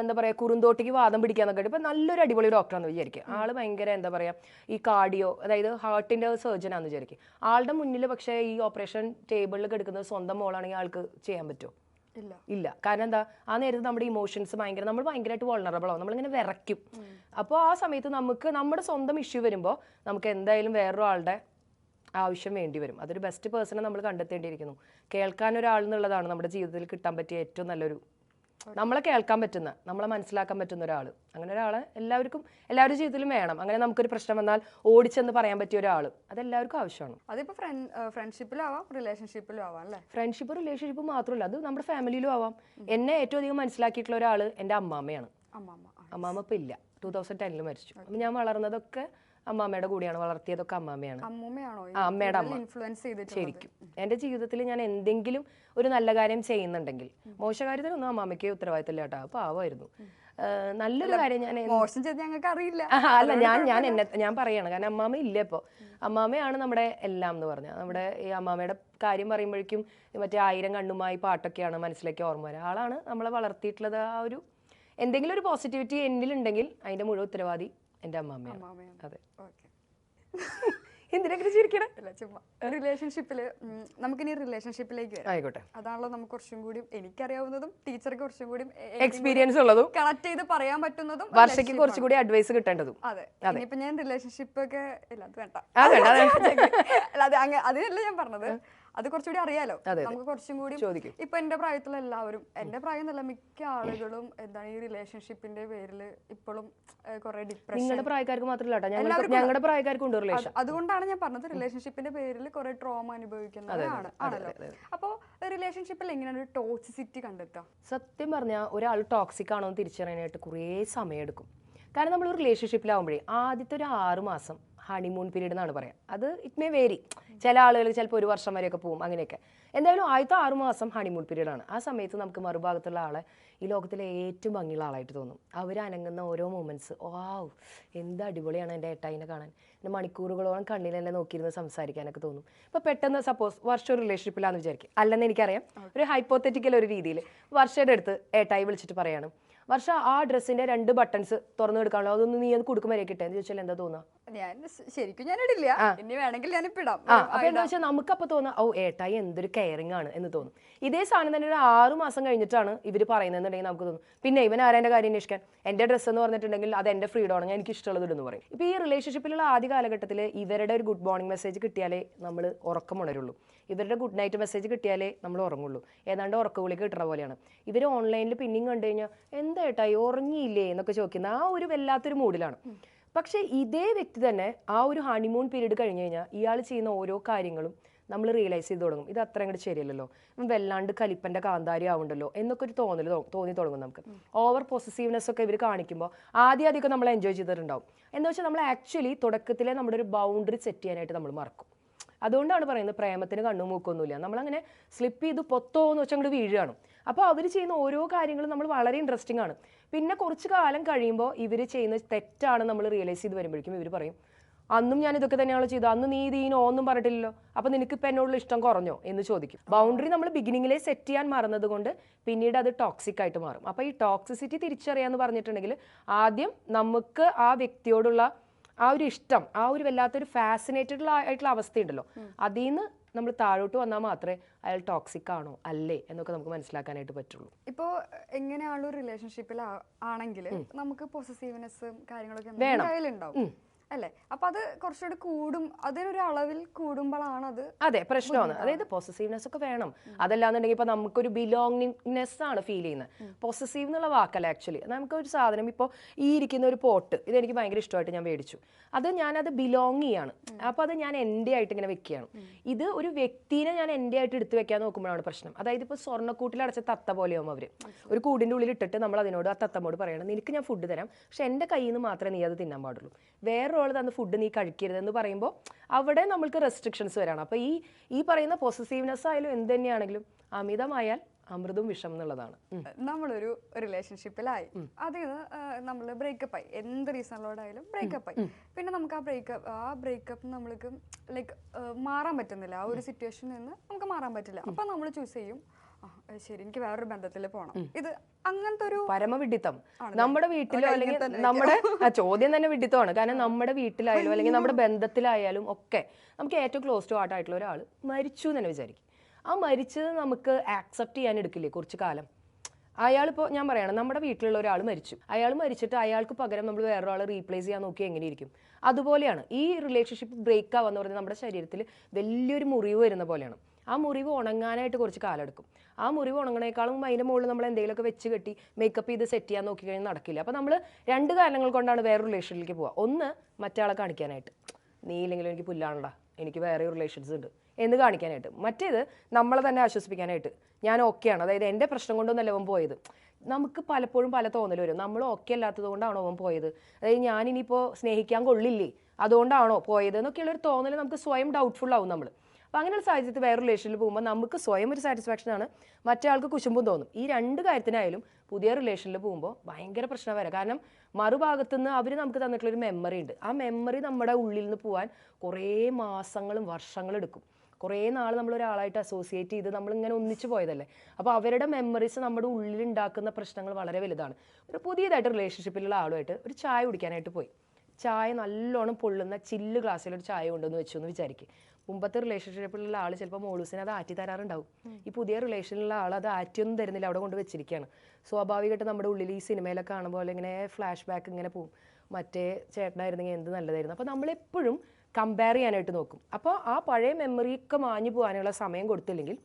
[SPEAKER 2] എന്താ പറയാ കുറുന്തോട്ടിക്ക് വാദം പിടിക്കാന്നൊക്കെ ഇപ്പൊ നല്ലൊരു അടിപൊളി ഡോക്ടറാന്ന് വിചാരിക്കുക. ആൾ ഭയങ്കര എന്താ പറയാ ഈ കാർഡിയോ അതായത് ഹാർട്ടിന്റെ സർജൻ ആണെന്ന് വിചാരിക്കുക. ആളുടെ മുന്നിൽ പക്ഷേ ഈ ഓപ്പറേഷൻ ടേബിളിൽ കിടക്കുന്നത് സ്വന്തം മോളാണെങ്കിൽ ആൾക്ക് ചെയ്യാൻ പറ്റുമോ?
[SPEAKER 1] ഇല്ല.
[SPEAKER 2] ഇല്ല. കാരണം എന്താ ആ നേരത്ത് നമ്മുടെ ഇമോഷൻസ് ഭയങ്കര നമ്മൾ ഭയങ്കരമായിട്ട് വൾണറബിൾ ആവും. നമ്മളിങ്ങനെ വിറയ്ക്കും. അപ്പോൾ ആ സമയത്ത് നമുക്ക് നമ്മുടെ സ്വന്തം ഇഷ്യൂ വരുമ്പോൾ നമുക്ക് എന്തായാലും വേറൊരാളുടെ ആവശ്യം വേണ്ടി വരും. അതൊരു ബെസ്റ്റ് പേഴ്സണെ നമ്മൾ കണ്ടെത്തേണ്ടിയിരിക്കുന്നു. കേൾക്കാൻ ഒരാൾ എന്നുള്ളതാണ് നമ്മുടെ ജീവിതത്തിൽ കിട്ടാൻ പറ്റിയ ഏറ്റവും നല്ലൊരു നമ്മളെ കേൾക്കാൻ പറ്റുന്ന നമ്മളെ മനസ്സിലാക്കാൻ പറ്റുന്ന ഒരാൾ. അങ്ങനെ ഒരാൾ എല്ലാവർക്കും എല്ലാവരുടെ ജീവിതത്തിലും വേണം. അങ്ങനെ നമുക്കൊരു പ്രശ്നം വന്നാൽ ഓടിച്ചെന്ന് പറയാൻ പറ്റിയ ഒരാൾ. അതെല്ലാവർക്കും ആവശ്യമാണ്.
[SPEAKER 1] അതിപ്പോ ഫ്രണ്ട്ഷിപ്പിലും ആവാം റിലേഷൻഷിപ്പിലും ആവാം അല്ലേ?
[SPEAKER 2] ഫ്രണ്ട്ഷിപ്പ് റിലേഷൻഷിപ്പ് മാത്രമല്ല അത് നമ്മുടെ ഫാമിലിയിലും ആവാം. എന്നെ ഏറ്റവും അധികം മനസ്സിലാക്കിയിട്ടുള്ള ഒരാൾ എന്റെ അമ്മാമ്മയാണ്.
[SPEAKER 1] അമ്മാമ്മ.
[SPEAKER 2] അമ്മാമ്മ ഇപ്പം ഇല്ല. ടൂ തൗസൻഡ് ടെന്നിൽ മരിച്ചു. അപ്പം ഞാൻ വളർന്നതൊക്കെ അമ്മാമ്മയുടെ കൂടെയാണ് വളർത്തിയതൊക്കെ അമ്മാമ്മയാണ്. ആ, അമ്മയുടെ അമ്മ.
[SPEAKER 1] ഇൻഫ്ലുവൻസ് ചെയ്തിട്ടുള്ളത്.
[SPEAKER 2] ശരിക്കും. എന്റെ ജീവിതത്തിൽ ഞാൻ എന്തെങ്കിലും ഒരു നല്ല കാര്യം ചെയ്യുന്നുണ്ടെങ്കിൽ മോശകാര്യത്തിനൊന്നും അമ്മാമ്മയ്ക്ക് ഉത്തരവാദിത്തമില്ല കേട്ടോ. പാവമായിരുന്നു. നല്ലൊരു കാര്യം ഞാൻ
[SPEAKER 1] മോശം ചെയ്ത് ഞങ്ങൾക്ക് അറിയില്ല.
[SPEAKER 2] അല്ല ഞാൻ ഞാൻ എന്നെ ഞാൻ പറയാണ്. കാരണം അമ്മാമ്മ ഇല്ല ഇപ്പോൾ അമ്മാമ്മയാണ് നമ്മുടെ എല്ലാം എന്ന് പറഞ്ഞാൽ നമ്മുടെ ഈ അമ്മാമ്മയുടെ കാര്യം പറയുമ്പോഴേക്കും മറ്റേ ആയിരം കണ്ണുമായി പാട്ടൊക്കെയാണ് മനസ്സിലേക്ക് ഓർമ്മ വരിക ആളാണ് നമ്മളെ വളർത്തിയിട്ടുള്ളത് ആ ഒരു എന്തെങ്കിലും ഒരു പോസിറ്റിവിറ്റി എന്നിലുണ്ടെങ്കിൽ അതിന്റെ മുഴുവൻ ഉത്തരവാദി എന്റെ അമ്മാമ്മയാണ്. അതെ.
[SPEAKER 1] ഓക്കെ.
[SPEAKER 2] നമുക്ക് ഇനി
[SPEAKER 1] അല്ല ചുമ്മാ. റിലേഷൻഷിപ്പിൽ നമുക്കിനി റിലേഷൻഷിപ്പിലേക്ക് വരാം.
[SPEAKER 2] ആയിക്കോട്ടെ.
[SPEAKER 1] അതാണല്ലോ നമുക്ക് കുറച്ചും കൂടി എനിക്കറിയാവുന്നതും ടീച്ചർക്ക് കുറച്ചും കൂടി
[SPEAKER 2] എക്സ്പീരിയൻസ് ഉള്ളതും
[SPEAKER 1] കണക്ട് ചെയ്ത് പറയാൻ പറ്റുന്നതും
[SPEAKER 2] വർഷയ്ക്ക് കുറച്ചും കൂടി അഡ്വൈസ് കിട്ടേണ്ടതും.
[SPEAKER 1] അതെ. ഇനിയിപ്പോ ഞാൻ റിലേഷൻഷിപ്പ് ഒക്കെ ഇല്ല അത് വേണ്ട.
[SPEAKER 2] വേണ്ട, അത്
[SPEAKER 1] അല്ല അത് അങ്ങ അതിനല്ല ഞാൻ പറഞ്ഞത്. അത് കുറച്ചുകൂടി അറിയാലോ. നമുക്ക് കുറച്ചും കൂടി
[SPEAKER 2] ചോദിക്കും.
[SPEAKER 1] ഇപ്പൊ എന്റെ പ്രായത്തിലുള്ള എല്ലാവരും എന്റെ പ്രായം എന്നല്ല മിക്ക ആളുകളും എന്താണ് ഈ റിലേഷൻഷിപ്പിന്റെ പേരിൽ ഇപ്പോഴും കുറെ ഡിപ്രഷൻ
[SPEAKER 2] നിങ്ങളുടെ പ്രായക്കാർക്ക് മാത്രമല്ല ഞങ്ങളുടെ പ്രായക്കാർക്കും ഉണ്ട് റിലേഷൻ
[SPEAKER 1] അതുകൊണ്ടാണ് ഞാൻ പറഞ്ഞത് റിലേഷൻഷിപ്പിന്റെ പേരിൽ കുറെ ട്രോമ അനുഭവിക്കുന്നവരാണ് ആണല്ലോ. അപ്പോൾ റിലേഷൻഷിപ്പിൽ എങ്ങനെയാണ് ടോക്സിസിറ്റി കണ്ടെത്തുക?
[SPEAKER 2] സത്യം പറഞ്ഞാൽ ഒരാൾ ടോക്സിക് ആണോ എന്ന് തിരിച്ചറിയാനായിട്ട് കുറേ സമയമെടുക്കും. കാരണം നമ്മൾ റിലേഷൻഷിപ്പിലാവുമ്പോഴേ ആദ്യത്തെ ഒരു ആറ് മാസം ഹണിമൂൺ പീരീഡ് എന്നാണ് പറയാം. അത് ഇറ്റ് മേ വേരി ചില ആളുകൾ ചിലപ്പോൾ ഒരു വർഷം വരെയൊക്കെ പോകും അങ്ങനെയൊക്കെ. എന്തായാലും ആദ്യത്തെ ആറുമാസം ഹണിമൂൺ പീരീഡ് ആണ്. ആ സമയത്ത് നമുക്ക് മറുഭാഗത്തുള്ള ആളെ ഈ ലോകത്തിലെ ഏറ്റവും ഭംഗിയുള്ള ആളായിട്ട് തോന്നും. അവർ അനങ്ങുന്ന ഓരോ മൊമെന്റ്സ് വാവ് എന്ത് അടിപൊളിയാണ് എന്റെ ഏട്ടായിനെ കാണാൻ. എന്റെ മണിക്കൂറുകളോളം കണ്ണിൽ തന്നെ നോക്കിയിരുന്ന് സംസാരിക്കാനൊക്കെ തോന്നും. ഇപ്പോൾ പെട്ടെന്ന് സപ്പോസ് വർഷം ഒരു റിലേഷൻഷിപ്പിലാണെന്ന് വിചാരിക്കും. അല്ലെന്ന് എനിക്കറിയാം. ഒരു ഹൈപ്പോത്തറ്റിക്കൽ ഒരു രീതിയിൽ. വർഷയുടെ അടുത്ത് ഏട്ടായി വിളിച്ചിട്ട് പറയാണ്. വർഷ ആ ഡ്രസ്സിന്റെ രണ്ട് ബട്ടൺസ് തുറന്നു എടുക്കാനുള്ളൂ അതൊന്നും നീ അത് കൊടുക്കുമ്പോൾ വരെ കിട്ടേ എന്ന് ചോദിച്ചാൽ എന്താ തോന്നാ?
[SPEAKER 1] ഞാൻ ശരിക്കും ഞാൻ ഇടില്ല. ഇനി വേണമെങ്കിൽ ഞാൻ ഇപ്പിടാം.
[SPEAKER 2] ആ അപ്പൊ എന്താ വെച്ചാൽ നമുക്കപ്പോ തോന്നാ ഓ ഏട്ടായി എന്തൊരു കെയറിംഗ് ആണ് എന്ന് തോന്നും. ഇതേ സാധനം തന്നെ ഒരു ആറു മാസം കഴിഞ്ഞിട്ടാണ് ഇവർ പറയുന്നതെന്നുണ്ടെങ്കിൽ നമുക്ക് തോന്നും. പിന്നെ ഇവൻ ആരാ എന്റെ കാര്യം അന്വേഷിക്കാൻ? എന്റെ ഡ്രസ്സ് എന്ന് പറഞ്ഞിട്ടുണ്ടെങ്കിൽ അത് എന്റെ ഫ്രീഡം ആണ്. എനിക്ക് ഇഷ്ടമുള്ളത് ഇടുന്നു പറയും. ഇപ്പൊ ഈ റിലേഷൻഷിപ്പിലുള്ള ആദ്യ കാലഘട്ടത്തിൽ ഇവരുടെ ഒരു ഗുഡ് മോർണിംഗ് മെസ്സേജ് കിട്ടിയാലേ നമ്മൾ ഉറക്കം ഉണരുള്ളൂ. ഇവരുടെ ഗുഡ് നൈറ്റ് മെസ്സേജ് കിട്ടിയാലേ നമ്മൾ ഉറങ്ങുള്ളൂ. ഏതാണ്ട് ഉറക്കവിളിക്ക് കിട്ടുന്ന പോലെയാണ്. ഇവർ ഓൺലൈനിൽ പിന്നെയും കണ്ടു കഴിഞ്ഞാൽ എന്താ ഏട്ടായി ഉറങ്ങിയില്ലേ? എന്നൊക്കെ ചോദിക്കുന്ന ആ ഒരു വല്ലാത്തൊരു മൂഡിലാണ് പക്ഷേ ഇതേ വ്യക്തി തന്നെ ആ ഒരു ഹണിമൂൺ പീരീഡ് കഴിഞ്ഞ് കഴിഞ്ഞാൽ ഇയാൾ ചെയ്യുന്ന ഓരോ കാര്യങ്ങളും നമ്മൾ റിയലൈസ് ചെയ്ത് തുടങ്ങും. ഇത് അത്ര അങ്ങോട്ട് ശരിയല്ലല്ലോ. വല്ലാണ്ട് കലിപ്പന്റെ കാന്താരി ആവുണ്ടല്ലോ എന്നൊക്കെ ഒരു തോന്നൽ തോന്നി തുടങ്ങും നമുക്ക്. ഓവർ പൊസസീവ്നെസ് ഒക്കെ ഇവർ കാണിക്കുമ്പോൾ ആദ്യം ആദ്യമൊക്കെ നമ്മൾ എൻജോയ് ചെയ്തിട്ടുണ്ടാവും. എന്ന് വെച്ചാൽ നമ്മൾ ആക്ച്വലി തുടക്കത്തിലെ നമ്മുടെ ഒരു ബൗണ്ടറി സെറ്റ് ചെയ്യാനായിട്ട് നമ്മൾ മറക്കും. അതുകൊണ്ടാണ് പറയുന്നത് പ്രേമത്തിന് കണ്ണു മൂക്കൊന്നുമില്ല. നമ്മളങ്ങനെ സ്ലിപ്പ് ചെയ്ത് പൊത്തോ എന്ന് വെച്ചാൽ അങ്ങോട്ട് വീഴുകയാണ് അപ്പോൾ അവർ ചെയ്യുന്ന ഓരോ കാര്യങ്ങളും നമ്മൾ വളരെ ഇൻട്രസ്റ്റിംഗ് ആണ്. പിന്നെ കുറച്ച് കാലം കഴിയുമ്പോൾ ഇവർ ചെയ്യുന്ന തെറ്റാണ് നമ്മൾ റിയലൈസ് ചെയ്ത് വരുമ്പോഴേക്കും ഇവർ പറയും അന്നും ഞാൻ ഇതൊക്കെ തന്നെയാണ് ചെയ്തത്. അന്ന് നീ ഇത് ഒന്നും പറഞ്ഞിട്ടില്ലല്ലോ. അപ്പൊ നിനക്ക് ഇപ്പൊ എന്നോടുള്ള ഇഷ്ടം കുറഞ്ഞോ? എന്ന് ചോദിക്കും. ബൗണ്ടറി നമ്മൾ ബിഗിനിങ്ങിലെ സെറ്റ് ചെയ്യാൻ മറന്നത് കൊണ്ട് പിന്നീട് അത് ടോക്സിക് ആയിട്ട് മാറും. അപ്പൊ ഈ ടോക്സിസിറ്റി തിരിച്ചറിയാന്ന് പറഞ്ഞിട്ടുണ്ടെങ്കിൽ ആദ്യം നമുക്ക് ആ വ്യക്തിയോടുള്ള ആ ഒരു ഇഷ്ടം ആ ഒരു വല്ലാത്തൊരു ഫാസിനേറ്റഡ് ആയിട്ടുള്ള അവസ്ഥയുണ്ടല്ലോ. അതിൽ നിന്ന് നമ്മൾ താഴോട്ട് വന്നാൽ മാത്രമേ അയാൾ ടോക്സിക് ആണോ അല്ലേ എന്നൊക്കെ നമുക്ക് മനസ്സിലാക്കാനായിട്ട് പറ്റുള്ളൂ.
[SPEAKER 1] ഇപ്പോ എങ്ങനെയാണ് ഒരു റിലേഷൻഷിപ്പിൽ ആണെങ്കിൽ നമുക്ക് പൊസസീവ്നെസ്സും കാര്യങ്ങളൊക്കെ
[SPEAKER 2] വേണം.
[SPEAKER 1] അല്ലേ? അപ്പൊ അത് കുറച്ചുകൂടി കൂടും അതിനൊരു അളവിൽ കൂടുമ്പോഴാണ് അത്
[SPEAKER 2] അതെ പ്രശ്നമാണ്. അതായത് പോസിറ്റീവ്നെസ് ഒക്കെ വേണം. അതല്ലാന്നുണ്ടെങ്കിൽ ഇപ്പൊ നമുക്കൊരു ബിലോങ്ങിനെസ് ആണ് ഫീൽ ചെയ്യുന്നത്. പോസിറ്റീവ് എന്നുള്ള വാക്കല്ല ആക്ച്വലി നമുക്ക് ഒരു സാധനം ഇപ്പോൾ ഈ ഇരിക്കുന്ന ഒരു പോട്ട് ഇത് എനിക്ക് ഭയങ്കര ഇഷ്ടമായിട്ട് ഞാൻ മേടിച്ചു. അത് ഞാനത് ബിലോങ് ചെയ്യാണ്. അപ്പൊ അത് ഞാൻ എന്റെ ആയിട്ട് ഇങ്ങനെ വെക്കുകയാണ്. ഇത് ഒരു വ്യക്തിനെ ഞാൻ എന്റെ ആയിട്ട് എടുത്തു വെക്കാൻ നോക്കുമ്പോഴാണ് പ്രശ്നം. അതായത് ഇപ്പോൾ സ്വർണക്കൂട്ടിൽ അടച്ച തത്ത പോലെയാവും അവർ ഒരു കൂടിന്റെ ഉള്ളിൽ ഇട്ടിട്ട് നമ്മൾ അതിനോട് ആ തത്തമ്മോട് പറയണം നിനക്ക് ഞാൻ ഫുഡ് തരാം. പക്ഷെ എന്റെ കയ്യിൽ നിന്ന് മാത്രമേ നീ അത് തിന്നാൻ പാടുള്ളൂ. വേറൊരാൾ തന്ന ഫുഡ് നീ കഴിക്കരുത് എന്ന് പറയുമ്പോൾ അവിടെ നമ്മൾക്ക് റെസ്ട്രിക്ഷൻസ് വരാണ്. അപ്പോൾ ഈ ഈ പറയുന്ന പോസിറ്റീവ്നെസ് ആയാലും എന്ത് തന്നെയാണെങ്കിലും അമിതമായാൽ അമൃതും വിഷം എന്നുള്ളതാണ്.
[SPEAKER 1] നമ്മളൊരു റിലേഷൻഷിപ്പിലായി അതിൽ നമ്മൾ ബ്രേക്കപ്പ് ആയി. എന്ത് റീസണിലോടായാലും ബ്രേക്കപ്പ് ആയി. പിന്നെ നമുക്ക് ആ ബ്രേക്കപ്പ് ആ ബ്രേക്കപ്പ് നമ്മൾക്ക് ലൈക്ക് മാറാൻ പറ്റുന്നില്ല. ആ ഒരു സിറ്റുവേഷനിൽ നിന്ന് നമുക്ക് മാറാൻ പറ്റില്ല. അപ്പം നമ്മൾ ചൂസ് ചെയ്യും ശരി. എനിക്ക് വേറൊരു ബന്ധത്തിൽ പോകണം ഇത് അങ്ങനത്തെ ഒരു
[SPEAKER 2] പരമവിഡിത്തം. നമ്മുടെ വീട്ടിലോ അല്ലെങ്കിൽ നമ്മുടെ ആ ചോദ്യം തന്നെ വിഡിത്തമാണ്. കാരണം നമ്മുടെ വീട്ടിലായാലും അല്ലെങ്കിൽ നമ്മുടെ ബന്ധത്തിലായാലും ഒക്കെ നമുക്ക് ഏറ്റവും ക്ലോസ് ടു ആർട്ട് ആയിട്ടുള്ള ഒരാൾ മരിച്ചു എന്ന് തന്നെ വിചാരിക്കും. ആ മരിച്ചത് നമുക്ക് ആക്സെപ്റ്റ് ചെയ്യാൻ എടുക്കില്ലേ കുറച്ച് കാലം? അയാളിപ്പോൾ ഞാൻ പറയണം നമ്മുടെ വീട്ടിലുള്ള ഒരാൾ മരിച്ചു. അയാൾ മരിച്ചിട്ട് അയാൾക്ക് പകരം നമ്മൾ വേറൊരാളെ റീപ്ലേസ് ചെയ്യാൻ നോക്കി എങ്ങനെയിരിക്കും അതുപോലെയാണ് ഈ റിലേഷൻഷിപ്പ് ബ്രേക്ക് ആവാന്ന് പറഞ്ഞാൽ നമ്മുടെ ശരീരത്തിൽ വലിയൊരു മുറിവ് വരുന്ന പോലെയാണ്. ആ മുറിവ് ഉണങ്ങാനായിട്ട് കുറച്ച് കാലം എടുക്കും ആ മുറിവ് ഉണങ്ങണേക്കാളും അതിന്റെ മുകളിൽ നമ്മൾ എന്തെങ്കിലുമൊക്കെ വെച്ച് കെട്ടി മേക്കപ്പ് ചെയ്ത് സെറ്റ് ചെയ്യാൻ നോക്കി കഴിഞ്ഞാൽ നടക്കില്ല. അപ്പോൾ നമ്മൾ രണ്ട് കാരണങ്ങൾ കൊണ്ടാണ് വേറെ റിലേഷനിലേക്ക് പോവുക. ഒന്ന് മറ്റാളെ കാണിക്കാനായിട്ട്. നീ ഇല്ലെങ്കിലും എനിക്ക് പുല്ലാണടാ എനിക്ക് വേറെ റിലേഷൻസ് ഉണ്ട്. എന്ന് കാണിക്കാനായിട്ട്. മറ്റേത് നമ്മളെ തന്നെ ആശ്വസിപ്പിക്കാനായിട്ട്. ഞാൻ ഓക്കെയാണ് അതായത് എന്റെ പ്രശ്നം കൊണ്ടൊന്നല്ല അവൻ പോയത്. നമുക്ക് പലപ്പോഴും പല തോന്നൽ വരും. നമ്മൾ ഓക്കെ അല്ലാത്തത് കൊണ്ടാണോ അവൻ പോയത്? അതായത് ഞാൻ ഇനിയിപ്പോൾ സ്നേഹിക്കാൻ കൊള്ളില്ലേ? അതുകൊണ്ടാണോ പോയത്? എന്നൊക്കെയുള്ളൊരു തോന്നൽ നമുക്ക് സ്വയം ഡൗട്ട്ഫുൾ ആവും നമ്മൾ അപ്പോൾ അങ്ങനെയുള്ള സാഹചര്യത്തിൽ വേറെ റിലേഷനിൽ പോകുമ്പോൾ നമുക്ക് സ്വയം ഒരു സാറ്റിസ്ഫാക്ഷൻ ആണ്. മറ്റേ ആൾക്ക് കുശുമ്പും തോന്നും. ഈ രണ്ട് കാര്യത്തിനായാലും പുതിയ റിലേഷനിൽ പോകുമ്പോൾ ഭയങ്കര പ്രശ്നം വരാം. കാരണം മറുഭാഗത്തു നിന്ന് അവർ നമുക്ക് തന്നിട്ടുള്ളൊരു മെമ്മറി ഉണ്ട്. ആ മെമ്മറി നമ്മുടെ ഉള്ളിൽ നിന്ന് പോകാൻ കുറേ മാസങ്ങളും വർഷങ്ങളും എടുക്കും. കുറേ നാൾ നമ്മൾ ഒരാളായിട്ട് അസോസിയേറ്റ് ചെയ്ത് നമ്മളിങ്ങനെ ഒന്നിച്ചു പോയതല്ലേ. അപ്പോൾ അവരുടെ മെമ്മറീസ് നമ്മുടെ ഉള്ളിൽ ഉണ്ടാക്കുന്ന പ്രശ്നങ്ങൾ വളരെ വലുതാണ്. ഒരു പുതിയതായിട്ട് റിലേഷൻഷിപ്പിലുള്ള ആളുമായിട്ട് ഒരു ചായ കുടിക്കാനായിട്ട് പോയി. ചായ നല്ലോണം പൊള്ളുന്ന ചില്ല് ഗ്ലാസ്സിൽ ഒരു ചായ കൊണ്ടുവന്ന് വെച്ചു എന്ന് വിചാരിക്കും. മുമ്പത്തെ റിലേഷൻഷിപ്പിലുള്ള ആൾ ചിലപ്പോൾ മോളൂസിനെ അത് ആറ്റി തരാറുണ്ടാവും. ഈ പുതിയ റിലേഷനിലുള്ള ആൾ അത് ആറ്റിയൊന്നും തരുന്നില്ല അവിടെ കൊണ്ട് വെച്ചിരിക്കുകയാണ് സ്വാഭാവികമായിട്ട് നമ്മുടെ ഉള്ളിൽ ഈ സിനിമയിലൊക്കെ കാണുമ്പോൾ ഇങ്ങനെ ഫ്ലാഷ് ബാക്ക് ഇങ്ങനെ പോകും മറ്റേ ചേട്ടനായിരുന്നെങ്കിൽ എന്ത് നല്ലതായിരുന്നു. അപ്പോൾ നമ്മളെപ്പോഴും കമ്പയർ ചെയ്യാനായിട്ട് നോക്കും. അപ്പോൾ ആ പഴയ മെമ്മറിയൊക്കെ മാഞ്ഞു പോകാനുള്ള സമയം കൊടുത്തില്ലെങ്കിൽ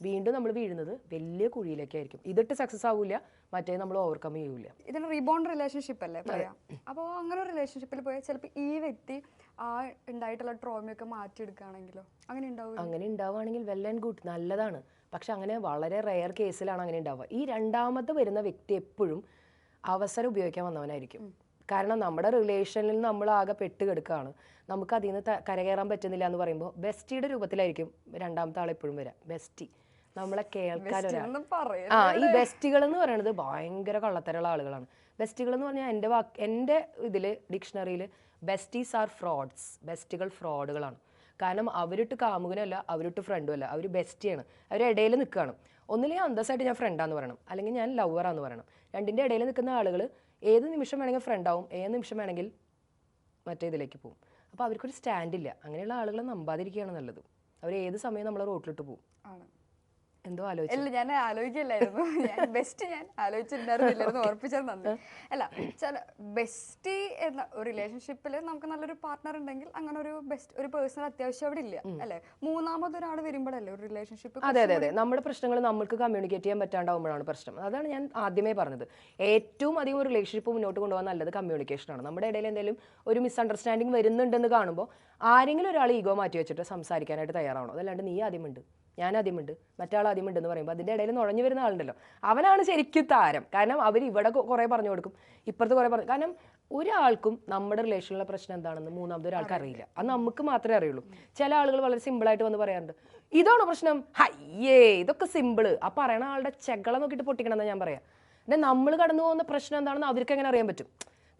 [SPEAKER 2] വീണ്ടും നമ്മൾ വീഴുന്നത് വലിയ കുഴിയിലേക്കായിരിക്കും ഇതിട്ട് സക്സസ് ആവില്ല മറ്റേ നമ്മൾ ഓവർകം ചെയ്യൂല
[SPEAKER 1] ഇതിന് റീബോണ്ട് റിലേഷൻഷിപ്പ് അല്ലേ പറയാം? അപ്പോൾ അങ്ങനെ ഒരു റിലേഷൻഷിപ്പിൽ പോയാൽ ചിലപ്പോൾ ഈ വ്യക്തി ആ ഉണ്ടായിട്ടുള്ള ട്രോമയൊക്കെ മാറ്റിയെടുക്കുകയാണെങ്കിലോ? അങ്ങനെ ഉണ്ടാവും
[SPEAKER 2] അങ്ങനെ ഉണ്ടാവുകയാണെങ്കിൽ വെൽ ആൻഡ് ഗുഡ് നല്ലതാണ്. പക്ഷെ അങ്ങനെ വളരെ റെയർ കേസിലാണ് അങ്ങനെ ഉണ്ടാവുക. ഈ രണ്ടാമത്തെ വരുന്ന വ്യക്തി എപ്പോഴും അവസരം ഉപയോഗിക്കാൻ വന്നവനായിരിക്കും. കാരണം നമ്മുടെ റിലേഷനിൽ നമ്മൾ ആകെ പെട്ട് കിടക്കുകയാണ് നമുക്ക് അതിൽ നിന്ന് കരകയറാൻ പറ്റുന്നില്ല എന്ന് പറയുമ്പോൾ ബെസ്റ്റിയുടെ രൂപത്തിലായിരിക്കും രണ്ടാമത്തെ ആൾ എപ്പോഴും വരാം. ബെസ്റ്റി നമ്മളെ കേൾക്കാൻ ആ ഈ ബെസ്റ്റുകൾ എന്ന് പറയുന്നത് ഭയങ്കര കള്ളത്തരമുള്ള ആളുകളാണ്. ബെസ്റ്റുകൾ എന്ന് പറഞ്ഞാൽ എന്റെ വാക്ക് എന്റെ ഇതിൽ ഡിക്ഷണറിയിൽ ബെസ്റ്റീസ് ആർ ഫ്രോഡ്സ്. ബെസ്റ്റുകൾ ഫ്രോഡുകളാണ്. കാരണം അവരിട്ട് കാമുകനല്ല അവരിട്ട് ഫ്രണ്ടും അല്ല അവർ ബെസ്റ്റിയാണ്. അവർ ഇടയിൽ നിൽക്കുകയാണ്. ഒന്നില്ലെങ്കിൽ അന്തസ്സായിട്ട് ഞാൻ ഫ്രണ്ടാന്ന് പറയണം. അല്ലെങ്കിൽ ഞാൻ ലവറാന്ന് പറയണം. രണ്ടിന്റെ ഇടയിൽ നിൽക്കുന്ന ആളുകൾ ഏത് നിമിഷം വേണമെങ്കിൽ ഫ്രണ്ടാവും ഏത് നിമിഷം വേണമെങ്കിൽ മറ്റേ ഇതിലേക്ക് പോകും അപ്പോൾ അവർക്കൊരു സ്റ്റാൻഡില്ല. അങ്ങനെയുള്ള ആളുകളെ നമ്പാതിരിക്കുകയാണ് നല്ലത്. അവർ ഏത് സമയം നമ്മളെ റോട്ടിലിട്ട് പോകും എന്തോ ആലോചിച്ചു.
[SPEAKER 1] അല്ല ഞാൻ ആലോചിക്കില്ലായിരുന്നു. ഞാൻ ബെസ്റ്റ് ഞാൻ ആലോചിച്ചിട്ടുണ്ടായിരുന്നില്ലായിരുന്നു. ഓർപ്പിച്ചത് നന്ദി. അല്ല ചില ബെസ്റ്റ് എന്ന റിലേഷൻഷിപ്പിൽ നമുക്ക് നല്ലൊരു പാർട്ണർ ഉണ്ടെങ്കിൽ അങ്ങനെ ഒരു ബെസ്റ്റ് ഒരു പേഴ്സൺ അത്യാവശ്യം അവിടെ ഇല്ല. അല്ലെ? മൂന്നാമത് ഒരാൾ വരുമ്പോഴല്ലേ ഒരു റിലേഷൻഷിപ്പ്
[SPEAKER 2] അതെ അതെ അതെ. നമ്മുടെ പ്രശ്നങ്ങൾ നമുക്ക് കമ്മ്യൂണിക്കേറ്റ് ചെയ്യാൻ പറ്റാണ്ടാവുമ്പോഴാണ് പ്രശ്നം. അതാണ് ഞാൻ ആദ്യമേ പറഞ്ഞത്. ഏറ്റവും അധികം ഒരു റിലേഷൻഷിപ്പ് മുന്നോട്ട് കൊണ്ടുപോകാൻ നല്ലത് കമ്മ്യൂണിക്കേഷൻ ആണ്. നമ്മുടെ ഇടയിൽ എന്തെങ്കിലും ഒരു മിസ്അണ്ടർസ്റ്റാൻഡിങ് വരുന്നുണ്ടെന്ന് കാണുമ്പോൾ ആരെങ്കിലും ഒരാൾ ഈഗോ മാറ്റി വെച്ചിട്ട് സംസാരിക്കാനായിട്ട് തയ്യാറാവണം. അതല്ലാണ്ട് നീ ആദ്യമുണ്ട് ഞാൻ ആദ്യമുണ്ട് മറ്റാൾ ആദ്യമുണ്ട് എന്ന് പറയുമ്പോൾ അതിന്റെ ഇടയിൽ നുഴഞ്ഞു വരുന്ന ആളുണ്ടല്ലോ. അവനാണ് ശരിക്കും താരം. കാരണം അവർ ഇവിടെ കുറേ പറഞ്ഞു കൊടുക്കും. ഇപ്പുറത്ത് കുറേ പറഞ്ഞു കാരണം ഒരാൾക്കും നമ്മുടെ റിലേഷനിലുള്ള പ്രശ്നം എന്താണെന്ന് മൂന്നാമത് ഒരാൾക്ക് അറിയില്ല. അത്. നമുക്ക് മാത്രമേ അറിയുള്ളൂ. ചില ആളുകൾ വളരെ സിമ്പിളായിട്ട് വന്ന് പറയാറുണ്ട് ഇതാണോ പ്രശ്നം? ഹയ്യേ ഇതൊക്കെ സിമ്പിൾ ആ പറയണ ആളുടെ ചെകള നോക്കിയിട്ട് പൊട്ടിക്കണം എന്നാ ഞാൻ പറയാം. പിന്നെ നമ്മൾ കടന്നു പോകുന്ന പ്രശ്നം എന്താണെന്ന് അവർക്ക് എങ്ങനെ അറിയാൻ പറ്റും?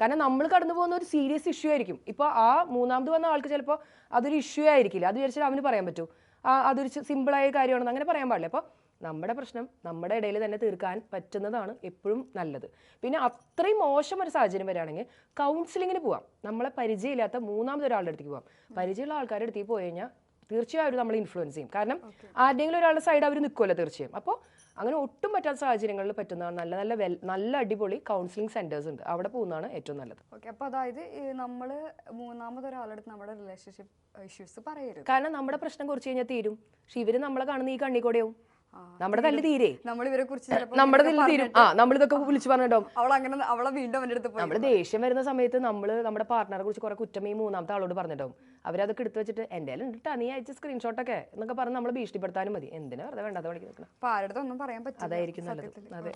[SPEAKER 2] കാരണം നമ്മൾ കടന്നു പോകുന്ന ഒരു സീരിയസ് ഇഷ്യൂ ആയിരിക്കും. ഇപ്പോൾ ആ മൂന്നാമത് വന്ന ആൾക്ക് ചിലപ്പോൾ അതൊരു ഇഷ്യൂ ആയിരിക്കില്ല. അത് വിചാരിച്ചാൽ അവന് പറയാൻ പറ്റൂ. അതൊരു സിമ്പിളായ കാര്യമാണെന്ന് അങ്ങനെ പറയാൻ പാടില്ല. അപ്പോൾ നമ്മുടെ പ്രശ്നം നമ്മുടെ ഇടയിൽ തന്നെ തീർക്കാൻ പറ്റുന്നതാണ് എപ്പോഴും നല്ലത്. പിന്നെ അത്രയും മോശം ഒരു സാഹചര്യം വരികയാണെങ്കിൽ കൗൺസിലിങ്ങിന് പോവാം. നമ്മളെ പരിചയമില്ലാത്ത മൂന്നാമത് ഒരാളുടെ അടുത്തേക്ക് പോവാം. പരിചയമുള്ള ആൾക്കാരുടെ അടുത്തേക്ക് പോയി കഴിഞ്ഞാൽ തീർച്ചയായും അവർ നമ്മളെ ഇൻഫ്ലുവൻസ് ചെയ്യും. കാരണം ആരുടെയെങ്കിലും ഒരാളുടെ സൈഡ് അവർ നിൽക്കുമല്ലോ തീർച്ചയായും. അപ്പോൾ അങ്ങനെ ഒട്ടും പറ്റാത്ത സാഹചര്യങ്ങളിൽ പറ്റുന്നതാണ്. നല്ല നല്ല വെൽ നല്ല അടിപൊളി കൗൺസിലിംഗ് സെന്റേഴ്സ് ഉണ്ട്. അവിടെ പോകുന്നതാണ് ഏറ്റവും നല്ലത്.
[SPEAKER 1] ഓക്കെ അപ്പോൾ അതായത് നമ്മൾ മൂന്നാമത് ഒരാളടുത്ത് നമ്മുടെ റിലേഷൻഷിപ്പ് ഇഷ്യൂസ് പറയരുത്.
[SPEAKER 2] കാരണം നമ്മുടെ പ്രശ്നം കുറച്ച് കഴിഞ്ഞാൽ തീരും. പക്ഷെ ഇവർ നമ്മളെ കാണുന്ന ഈ കണ്ണിക്കൂടെയാവും നമ്മുടെ തല്ല് തീരെ.
[SPEAKER 1] നമ്മൾ
[SPEAKER 2] നമ്മുടെ തല്ല് തീരും. ആ നമ്മളിതൊക്കെ വിളിച്ചു പറഞ്ഞിട്ടോ
[SPEAKER 1] അവൾ അങ്ങനെ അവളെ വീണ്ടും അവന്റെ അടുത്ത് പോയി
[SPEAKER 2] നമ്മൾ ദേഷ്യം വരുന്ന സമയത്ത് നമ്മൾ നമ്മുടെ പാർട്ട്ണറെ കുറിച്ച് കുറെ കുറ്റം ഈ മൂന്നാമത്തെ ആളോട് പറഞ്ഞിട്ടും അവരതൊക്കെ എടുത്തു വെച്ചിട്ട് എന്റെ ഉണ്ടിട്ട് നീ അയച്ച സ്ക്രീൻഷോട്ടൊക്കെ എന്നൊക്കെ പറഞ്ഞ് നമ്മൾ ഭീഷണിപ്പെടുത്താനും മതി. എന്തിനാ വെറുതെ വേണ്ടാത്ത
[SPEAKER 1] വിളിക്കുന്നത്
[SPEAKER 2] അതായിരിക്കും നല്ലത്. അതെ.